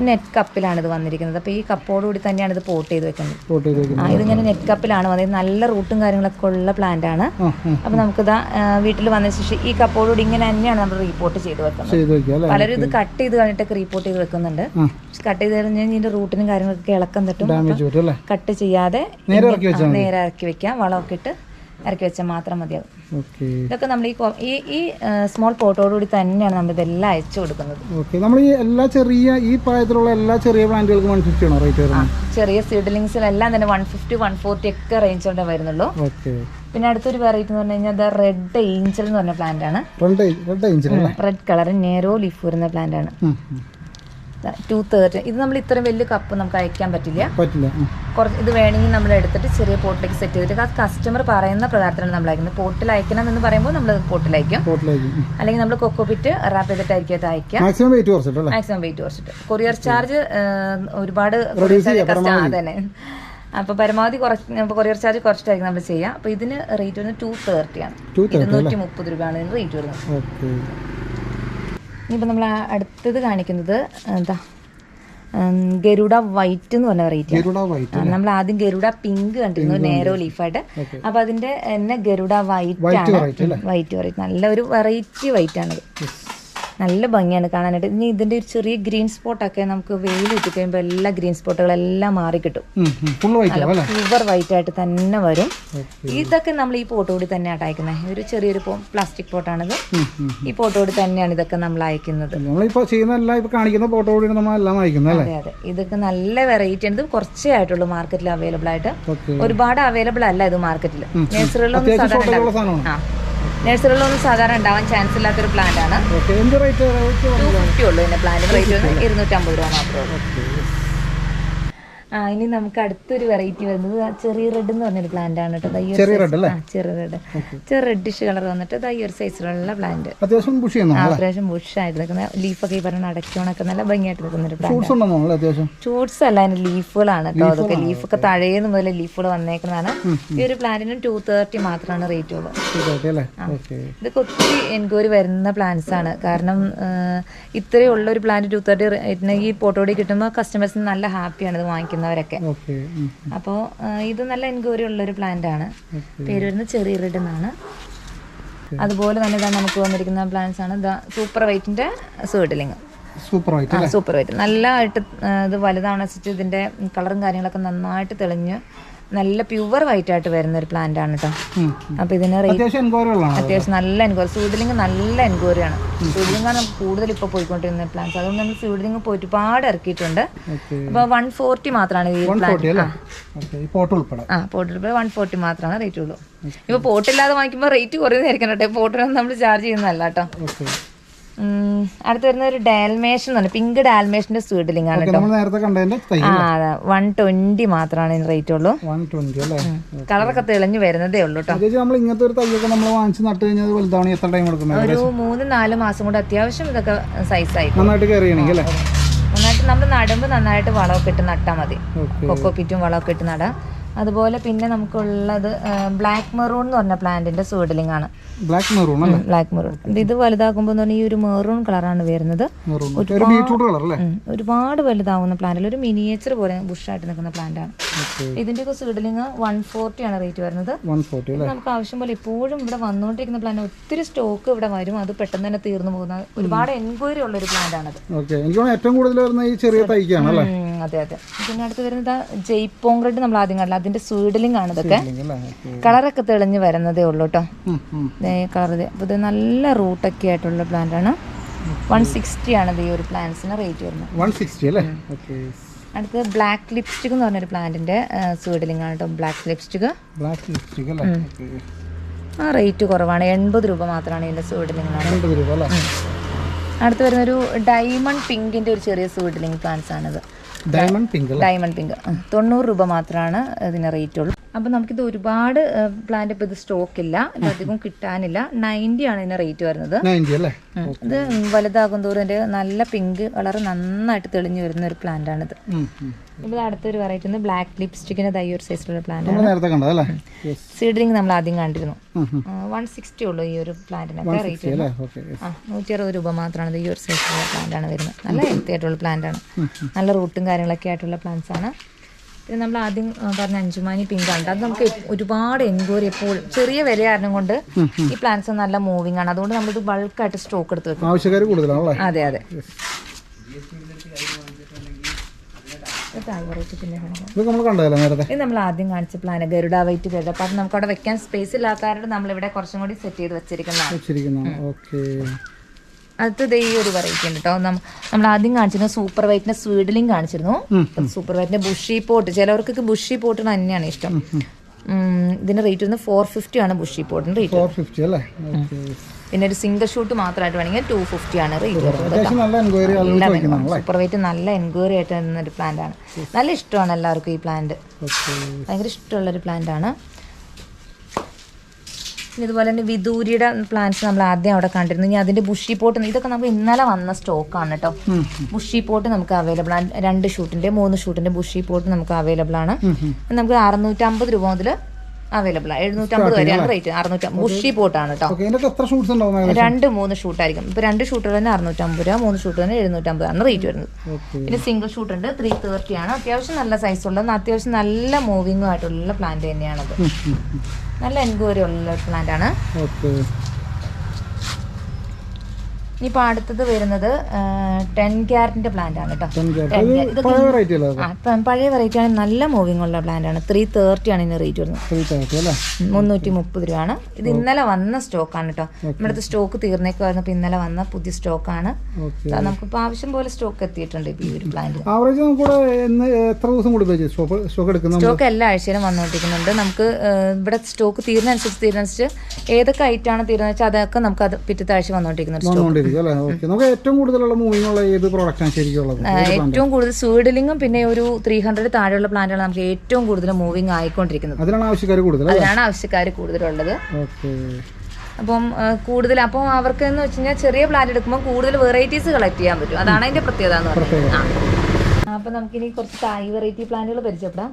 നെറ്റ് കപ്പിലാണ് ഇത് വന്നിരിക്കുന്നത്. അപ്പോൾ ഈ കപ്പോടുകൂടി തന്നെയാണ് ഇത് പോട്ട് ചെയ്ത് വെക്കുന്നത്. ആ ഇതിങ്ങനെ നെറ്റ് കപ്പിലാണ് വന്നത്. നല്ല റൂട്ടും കാര്യങ്ങളൊക്കെ ഉള്ള പ്ലാന്റ് ആണ്. അപ്പൊ നമുക്ക് അപ്പോൾ നമുക്കിതാ വീട്ടിൽ വന്ന ശേഷം ഈ കപ്പോടുകൂടി ഇങ്ങനെ തന്നെയാണ് നമ്മൾ റീപോർട്ട് ചെയ്ത് വെക്കുന്നത്. പലരും ഇത് കട്ട് ചെയ്ത് കഴിഞ്ഞിട്ടൊക്കെ റീപോർട്ട് ചെയ്ത് വെക്കുന്നുണ്ട്. കട്ട് ചെയ്ത് കഴിഞ്ഞാൽ ഇതിന്റെ റൂട്ടിനും കാര്യങ്ങളൊക്കെ ഇളക്കം തട്ടും. കട്ട് ചെയ്യാതെ നേരെ ഇറക്കി വെക്കാം. വളമൊക്കെ ഇട്ട് ഇറക്കി വെച്ചാൽ മാത്രം മതിയാവും. ഇതൊക്കെ നമ്മൾ ഈ ഈ സ്മോൾ പോട്ടോടുകൂടി തന്നെയാണ് നമ്മൾ ഇതെല്ലാം അയച്ചു കൊടുക്കുന്നത്. നമ്മൾ ഈ എല്ലാ ചെറിയ ഈ പ്രായത്തിലുള്ള എല്ലാ ചെറിയ പ്ലാന്റുകൾക്കും വൺ ഫിഫ്റ്റി ആണോ റേറ്റ് വരുന്നത്? ചെറിയ സീഡ്ലിങ്സിലെല്ലാം തന്നെ വൺ ഫിഫ്റ്റി വൺ ഫോർട്ടി ഒക്കെ റേഞ്ചോടെ വരുന്നുള്ളൂ. പിന്നെ അടുത്തൊരു വെറൈറ്റി എന്ന് പറഞ്ഞു കഴിഞ്ഞാൽ റെഡ് ഏഞ്ചൽ എന്ന് പറഞ്ഞ പ്ലാന്റ് ആണ്. റെഡ് കളർ നേരോ ലിഫ് വരുന്ന പ്ലാന്റ് ആണ്. ടു തേർട്ടി ഇത് നമ്മൾ ഇത്രയും വലിയ കപ്പ് നമുക്ക് അയക്കാൻ പറ്റില്ല. പറ്റില്ല. കുറച്ച് ഇത് വേണമെങ്കിൽ നമ്മൾ എടുത്തിട്ട് ചെറിയ പോട്ടിലേക്ക് സെറ്റ് ചെയ്തിട്ട് കസ്റ്റമർ പറയുന്ന പ്രകാരത്തിലാണ് നമ്മൾ അയക്കുന്നത്. പോട്ടിൽ അയക്കണം എന്ന് പറയുമ്പോൾ നമ്മൾ പോട്ടിൽ അയക്കും. അല്ലെങ്കിൽ നമ്മൾ കൊക്കോപിറ്റ് റാപ്പ് ചെയ്തിട്ടായിരിക്കും അത് അയക്കുക. മാക്സിമം വെയിറ്റ് കുറച്ചിട്ട് മാക്സിമം വെയിറ്റ് കുറച്ചിട്ട്. കൊറിയർ ചാർജ് ഒരുപാട് തന്നെ ചെയ്യാം, അപ്പോൾ പരമാവധി. കുറച്ച് കൊറിയർ ചാർജ് കുറച്ചിട്ടായിരിക്കും നമ്മൾ ചെയ്യുക. അപ്പോൾ ഇതിന് റേറ്റ് വരുന്നത് ടു തേർട്ടി ആണ്. 230 ഇരുന്നൂറ്റി മുപ്പത് രൂപയാണ് ഇതിന് റേറ്റ് വരുന്നത്. ഇനിയിപ്പോൾ നമ്മൾ അടുത്തത് കാണിക്കുന്നത് എന്താ ഗരുഡ വൈറ്റ് എന്ന് പറഞ്ഞ വെറൈറ്റി നമ്മൾ ആദ്യം ഗരുഡ പിങ്ക് കണ്ടിരുന്നു നേരോ ലീഫായിട്ട്. അപ്പൊ അതിന്റെ തന്നെ ഗരുഡ വൈറ്റ് ആണ്? വൈറ്റ് വെറൈറ്റി നല്ല ഒരു വെറൈറ്റി വൈറ്റ് ആണത്. നല്ല ഭംഗിയാണ് കാണാനായിട്ട്. ഇനി ഇതിന്റെ ഒരു ചെറിയ ഗ്രീൻ സ്പോട്ടൊക്കെ നമുക്ക് വെയിൽ ഇട്ട് കഴിയുമ്പോൾ എല്ലാ ഗ്രീൻ സ്പോട്ടുകളെല്ലാം മാറി കിട്ടും. ഫുൾ വൈറ്റ് ആയിട്ട് തന്നെ വരും. ഇതൊക്കെ നമ്മൾ ഈ പോട്ടോടി തന്നെ അയക്കുന്നത് ഒരു ചെറിയൊരു പ്ലാസ്റ്റിക് പോട്ടാണിത് ഈ പോട്ടോടി തന്നെയാണ് ഇതൊക്കെ നമ്മൾ അയക്കുന്നത്. അതെ അതെ. ഇതൊക്കെ നല്ല വെറൈറ്റി ആണ്. ഇത് കുറച്ചേ ആയിട്ടുള്ളൂ മാർക്കറ്റിൽ അവൈലബിൾ ആയിട്ട്. ഒരുപാട് അവൈലബിൾ അല്ല ഇത് മാർക്കറ്റിൽ നഴ്സറികളൊന്നും സാധാരണ നഴ്സറികളൊന്നും സാധാരണ ഉണ്ടാവാൻ ചാൻസ് ഇല്ലാത്തൊരു പ്ലാന്റ് ആണ്. ടു ഫിഫ്റ്റി ഉള്ളൂ പിന്നെ പ്ലാന്റ് റേറ്റ് ഇരുന്നൂറ്റമ്പത് രൂപ മാത്രമേ ഉള്ളൂ. ഇനി നമുക്ക് അടുത്തൊരു വെറൈറ്റി വരുന്നത് ചെറിയ റെഡ് എന്ന് പറഞ്ഞൊരു പ്ലാന്റ് ആണ് കേട്ടോ. ചെറിയ റെഡ്? ചെറിയ റെഡ് ചെറിയ റെഡിഷ് കളർ വന്നിട്ട് ഈ ഒരു സൈസിലുള്ള പ്ലാന്റ് അത്യാവശ്യം അത്യാവശ്യം ബുഷായിട്ട് നിൽക്കുന്ന ലീഫൊക്കെ ഈ പറഞ്ഞ അടയ്ക്കണൊക്കെ നല്ല ഭംഗിയായിട്ട് നിൽക്കുന്ന ഒരു പ്ലാന്റ് ഫ്രൂട്ട്സ് അല്ലേ അതിന് ലീഫുകളാണ് കേട്ടോ. അതൊക്കെ ലീഫൊക്കെ തഴയുന്ന മുതൽ ലീഫുകൾ വന്നേക്കുന്നതാണ്. ഈ ഒരു പ്ലാന്റിന് ടു തേർട്ടി മാത്രമാണ് റേറ്റ് ഉള്ളൂ. ഓക്കെ അല്ലേ? ഓക്കെ ഇതൊക്കെ ഒത്തിരി എൻക്വയറി വരുന്ന പ്ലാന്റ്സ് ആണ്. കാരണം ഇത്രയുള്ള ഉള്ള ഒരു പ്ലാന്റ് ടു തേർട്ടി റേറ്റിന് ഈ പോട്ടോടി കിട്ടുമ്പോൾ കസ്റ്റമേഴ്സിന് നല്ല ഹാപ്പിയാണ് ഇത് വാങ്ങിക്കുന്നവരൊക്കെ ഓക്കെ അപ്പോ ഇത് നല്ല എൻക്വയറി ഉള്ള ഒരു പ്ലാന്റ് ആണ് പേര് വരുന്നത് ചെറിയ റെഡ് എന്നാണ് അതുപോലെ തന്നെ ഇതാണ് നമുക്ക് വന്നിരിക്കുന്ന പ്ലാന്റ്സ് ആണ് സൂപ്പർ വൈറ്റിന്റെ സേർട്ടിലിങ് സൂപ്പർ വൈറ്റ് സൂപ്പർ വൈറ്റ്. നല്ലതായിട്ട് ഇത് വലുതാണ് വെച്ചിട്ട് ഇതിന്റെ കളറും കാര്യങ്ങളൊക്കെ നന്നായിട്ട് തെളിഞ്ഞ് നല്ല പ്യുവർ വൈറ്റ് ആയിട്ട് വരുന്ന ഒരു പ്ലാന്റ് ആണ് കേട്ടോ. അപ്പൊ ഇതിന് അത്യാവശ്യം നല്ല എൻക്വയറി സൂഡലിംഗ് നല്ല എൻക്വയറി ആണ്. സൂഡലിംഗ് ആണ് നമുക്ക് കൂടുതൽ ഇപ്പൊ പോയിക്കൊണ്ടിരുന്ന പ്ലാൻസ് അതുകൊണ്ട് നമ്മൾ സൂഡലിംഗ് പോയിട്ട് ഒരുപാട് ഇറക്കിയിട്ടുണ്ട്. അപ്പൊ വൺ ഫോർട്ടി മാത്രമാണ് ഈ പ്ലാന്റ് ആ. പോട്ട് ഉൾപ്പെടെ. വൺ ഫോർട്ടി മാത്രമാണ് റേറ്റ് ഉള്ളൂ. ഇപ്പൊ പോട്ടില്ലാതെ വാങ്ങിക്കുമ്പോൾ റേറ്റ് കുറയുന്നതായിരിക്കണം കേട്ടോ പോട്ടിനൊന്നും നമ്മൾ ചാർജ് ചെയ്യുന്നതല്ല കേട്ടോ അടുത്ത് വരുന്ന ഒരു ഡാൽമേഷൻ എന്ന് പറഞ്ഞു പിങ്ക് ഡാൽമേഷന്റെ സ്വീഡിലിംഗ് ആണ് ആ അതെ വൺ ട്വന്റി മാത്രമാണ് ഇതിന് റേറ്റ് ഉള്ളൂ. കളറൊക്കെ തെളിഞ്ഞു വരുന്നതേ ഉള്ളൂ കേട്ടോ ഒരു നട്ട് മൂന്ന് നാല് മാസം കൊണ്ട് അത്യാവശ്യം ഇതൊക്കെ സൈസ് ആയി നന്നായിട്ട് നമ്മൾ നടുമ്പോ നന്നായിട്ട് വളമൊക്കെ ഇട്ട് നട്ടാൽ മതി. കൊക്കോ പിറ്റും വളമൊക്കെ ഇട്ട് നടാം. അതുപോലെ പിന്നെ നമുക്കുള്ളത് ബ്ലാക്ക് മെറൂൺ എന്ന് പറഞ്ഞ പ്ലാന്റിന്റെ സൂഡലിംഗ് ആണ്. ബ്ലാക്ക് മെറൂൺ ബ്ലാക്ക് മെറൂൺ ഇത് വലുതാക്കുമ്പോൾ ഈ ഒരു മെറൂൺ കളറാണ് വരുന്നത്. ഒരുപാട് വലുതാവുന്ന പ്ലാന്റിൽ ഒരു മിനിയേച്ചർ പോലെ ബുഷായിട്ട് നിൽക്കുന്ന പ്ലാന്റ് ആണ്. ഇതിന്റെ ഒക്കെ സീഡലിംഗ് വൺ ഫോർട്ടി ആണ് റേറ്റ് വരുന്നത്. നമുക്ക് ആവശ്യം പോലെ ഇപ്പോഴും ഇവിടെ വന്നുകൊണ്ടിരിക്കുന്ന പ്ലാന്റ് ഒത്തിരി സ്റ്റോക്ക് ഇവിടെ വരും. അത് പെട്ടെന്ന് തന്നെ തീർന്നു പോകുന്ന ഒരുപാട് എൻക്വയറി ഉള്ള ഒരു പ്ലാന്റ് ആണത്. ഓക്കെ ഏറ്റവും കൂടുതൽ വരുന്ന ഈ ചെറിയ തൈക്കാണ് അതെ അതെ. പിന്നെ അടുത്ത് വരുന്നത് ജയ്പോങ് റെഡ് നമ്മൾ ആദ്യം കണ്ടില്ല. അതിന്റെ സ്വീഡലിംഗ് ആണ് ഇതൊക്കെ. കളറൊക്കെ തെളിഞ്ഞ് വരുന്നതേ ഉള്ളൂ കേട്ടോ. കളർ അപ്പോൾ ഇത് നല്ല റൂട്ടൊക്കെ ആയിട്ടുള്ള പ്ലാന്റ് ആണ്. വൺ സിക്സ്റ്റി ആണ് ഈ ഒരു പ്ലാന്റ്സിന് റേറ്റ് വരുന്നത്. അടുത്തത് ബ്ലാക്ക് ലിപ്സ്റ്റിക് എന്ന് പറഞ്ഞൊരു പ്ലാന്റിന്റെ സ്വീഡലിംഗ് ആണ് കേട്ടോ ബ്ലാക്ക് ലിപ്സ്റ്റിക് ബ്ലാക്ക് ലിപ്സ്റ്റിക് ആ റേറ്റ് കുറവാണ്. എൺപത് രൂപ മാത്രമാണ് ഇതിന്റെ സ്വീഡലിംഗ് അടുത്ത് വരുന്ന ഒരു ഡയമണ്ട് പിങ്കിന്റെ ഒരു ചെറിയ സ്വീഡലിംഗ് പ്ലാന്റ്സ് ആണിത്. ഡയമണ്ട് പിങ്ക് ഡയമണ്ട് പിങ്ക് തൊണ്ണൂറ് രൂപ മാത്രമാണ് ഇതിന് റേറ്റ് ഉള്ളൂ അപ്പം നമുക്കിത് ഒരുപാട് പ്ലാന്റ് ഇപ്പോൾ ഇത് സ്റ്റോക്ക് ഇല്ല. ഇത് അധികം കിട്ടാനില്ല. നയന്റി ആണ് ഇതിന് റേറ്റ് വരുന്നത്. ഇത് വലുതാകും തോറും ഇതിന്റെ നല്ല പിങ്ക് കളർ നന്നായിട്ട് തെളിഞ്ഞു വരുന്ന ഒരു പ്ലാന്റ് ആണിത്. ഇപ്പോൾ അടുത്തൊരു വെറൈറ്റി ബ്ലാക്ക് ലിപ്സ്റ്റിക്കിന്റെ തൈ ഒരു സൈസിലുള്ള പ്ലാന്റ് യെസ് സീഡ്രിങ് നമ്മൾ ആദ്യം കണ്ടിരുന്നു. വൺ സിക്സ്റ്റി ഉള്ളൂ ഈ ഒരു പ്ലാന്റിനൊക്കെ റേറ്റ് ആ നൂറ്റി അറുപത് രൂപ മാത്രമാണ് ഈ ഒരു സൈസിലുള്ള പ്ലാന്റ് ആണ് വരുന്നത്. നല്ല ഹെൽത്തി ആയിട്ടുള്ള പ്ലാന്റ് ആണ്. നല്ല റൂട്ടും കാര്യങ്ങളൊക്കെ ആയിട്ടുള്ള പ്ലാന്റ്സ് ആണ്. പിന്നെ നമ്മൾ ആദ്യം പറഞ്ഞ അഞ്ചുമാനി പിങ്ക് ആണ്. അത് നമുക്ക് ഒരുപാട് എൻക്വയറി എപ്പോഴും ചെറിയ വില കാരണം കൊണ്ട് ഈ പ്ലാന്റ്സ് നല്ല മൂവിങ് ആണ്. അതുകൊണ്ട് നമ്മളിത് ബൾക്കായിട്ട് സ്റ്റോക്ക് എടുത്ത് വെക്കും. ആവശ്യക്കാർ കൂടുതലാണല്ലേ? അതെ അതെ. ഇത് നമ്മൾ ആദ്യം കാണിച്ച പ്ലാൻ ഗരുഡ വൈറ്റ് ഗരുഡ. അപ്പൊ നമുക്ക് അവിടെ വെക്കാൻ സ്പേസ് ഇല്ലാത്ത നമ്മൾ ഇവിടെ കുറച്ചും കൂടി സെറ്റ് ചെയ്ത് വെച്ചിരിക്കുന്നതാണ്. ഓക്കെ അടുത്തത് ഈ ഒരു വെറൈറ്റി ഉണ്ട് കേട്ടോ നമ്മൾ ആദ്യം കാണിച്ചിരുന്നു സൂപ്പർ വൈറ്റിന്റെ സ്വീഡലിംഗ് കാണിച്ചിരുന്നു. സൂപ്പർ വൈറ്റിന്റെ ബുഷി പോട്ട് ചിലവർക്കൊക്കെ ബുഷി പോട്ട് തന്നെയാണ് ഇഷ്ടം. ഇതിന്റെ റേറ്റ് വരുന്നത് ഫോർ ഫിഫ്റ്റി ആണ് ബുഷി പോട്ടിന്റെ റേറ്റ് ഫോർ ഫിഫ്റ്റി അല്ലേ? പിന്നെ ഒരു സിംഗിൾ ഷൂട്ട് മാത്രമായിട്ട് വേണമെങ്കിൽ ടു ഫിഫ്റ്റി ആണ് റേറ്റ് വരുന്നത് സൂപ്പർ വെയിറ്റ് നല്ല എൻക്വയറി ആയിട്ട് വരുന്ന ഒരു പ്ലാന്റ് ആണ്. നല്ല ഇഷ്ടമാണ് എല്ലാവർക്കും ഈ പ്ലാന്റ് ഭയങ്കര ഇഷ്ടമുള്ള ഒരു പ്ലാന്റ് ആണ്. പിന്നെ ഇതുപോലെ തന്നെ വിദൂരിയുടെ പ്ലാന്റ്സ് നമ്മൾ ആദ്യം അവിടെ കണ്ടിരുന്നു. ഇനി അതിന്റെ ബുഷി പോട്ട് ഇതൊക്കെ നമുക്ക് ഇന്നലെ വന്ന സ്റ്റോക്ക് ആണ് കേട്ടോ ബുഷി പോട്ട് നമുക്ക് അവൈലബിൾ ആണ്. രണ്ട് ഷൂട്ടിന്റെ മൂന്ന് ഷൂട്ടിന്റെ ബുഷി പോട്ട് നമുക്ക് അവൈലബിൾ ആണ്. നമുക്ക് അറുന്നൂറ്റമ്പത് രൂപ മുതൽ അവൈലബിൾ ആണ് എഴുന്നൂറ്റമ്പത് വരെയാണ് റേറ്റ് അറുന്നൂറ്റമ്പത് ബുഷി പോട്ടാണ് കേട്ടോ രണ്ട് മൂന്ന് ഷൂട്ടായിരിക്കും ഇപ്പൊ രണ്ട് ഷൂട്ടർ തന്നെ അറുന്നൂറ്റമ്പത് രൂപ മൂന്ന് ഷൂട്ട് തന്നെ എഴുന്നൂറ്റമ്പത് ആണ് റേറ്റ് വരുന്നത്. പിന്നെ സിംഗിൾ ഷൂട്ട് ഉണ്ട് ത്രീ തേർട്ടി ആണ്. അത്യാവശ്യം നല്ല സൈസ് ഉള്ളത് അത്യാവശ്യം നല്ല മൂവിങ്ങും ആയിട്ടുള്ള പ്ലാന്റ് തന്നെയാണത്. നല്ല എൻക്വയറി ഉള്ള പ്ലാന്റ് ആണ്. ഓക്കെ ഇനിയിപ്പോൾ അടുത്തത് വരുന്നത് ടെൻ ക്യാരറ്റിന്റെ പ്ലാന്റ് ആണ് കേട്ടോ പഴയ വെറൈറ്റി ആണ് നല്ല മൂവിംഗ് ഉള്ള പ്ലാന്റ് ആണ്. ത്രീ തേർട്ടി ആണ് ഇതിന് റേറ്റ് വരുന്നത്. മുന്നൂറ്റി മുപ്പത് രൂപയാണ്. ഇത് ഇന്നലെ വന്ന സ്റ്റോക്ക് ആണ് കേട്ടോ നമ്മുടെ അടുത്ത് സ്റ്റോക്ക് തീർന്നേക്കുമായിരുന്നു ഇപ്പം ഇന്നലെ വന്ന പുതിയ സ്റ്റോക്ക് ആണ്. നമുക്കിപ്പോൾ ആവശ്യം പോലെ സ്റ്റോക്ക് എത്തിയിട്ടുണ്ട് ഈ ഒരു പ്ലാന്റ് എത്ര ദിവസം സ്റ്റോക്ക് എല്ലാ ആഴ്ചയിലും വന്നുകൊണ്ടിരിക്കുന്നുണ്ട്. നമുക്ക് ഇവിടെ സ്റ്റോക്ക് തീരുന്നനുസരിച്ച് തീരുന്നനുസരിച്ച് ഏതൊക്കെ ഐറ്റാണ് തീരുന്നത് വെച്ചാൽ അതൊക്കെ നമുക്ക് അത് പിറ്റത്തെ ആഴ്ച വന്നുകൊണ്ടിരിക്കുന്നുണ്ട് സ്റ്റോക്ക് വന്നുകൊണ്ടിരിക്കും അല്ലേ ഓക്കെ. നമുക്ക് ഏറ്റവും കൂടുതലുള്ള മൂവിംഗ് ഉള്ള ഏത് പ്രോഡക്റ്റാണ് ശരിക്കും ഉള്ളത്? ഏറ്റവും കൂടുതൽ സൂഡിലിങ്ങും പിന്നെ ഒരു ത്രീ ഹൺഡ്രഡ് താഴെയുള്ള പ്ലാന്റാണ് നമുക്ക് ഏറ്റവും കൂടുതൽ മൂവിങ് ആയിക്കൊണ്ടിരിക്കുന്നത്. അതിനാണ് ആവശ്യക്കാർ കൂടുതൽ അതിനാണ് ആവശ്യക്കാർ കൂടുതലുള്ളത്. ഓക്കെ. അപ്പം കൂടുതൽ അപ്പം അവർക്ക് എന്ന് വെച്ച് കഴിഞ്ഞാൽ ചെറിയ പ്ലാന്റ് എടുക്കുമ്പോൾ കൂടുതൽ വെറൈറ്റീസ് കളക്ട് ചെയ്യാൻ പറ്റും. അതാണ് അതിന്റെ പ്രത്യേകത എന്ന് പറയുന്നത് അപ്പൊ നമുക്കിനി കുറച്ച് തായ് വെറൈറ്റി പ്ലാന്റുകൾ പരിചയപ്പെടാം.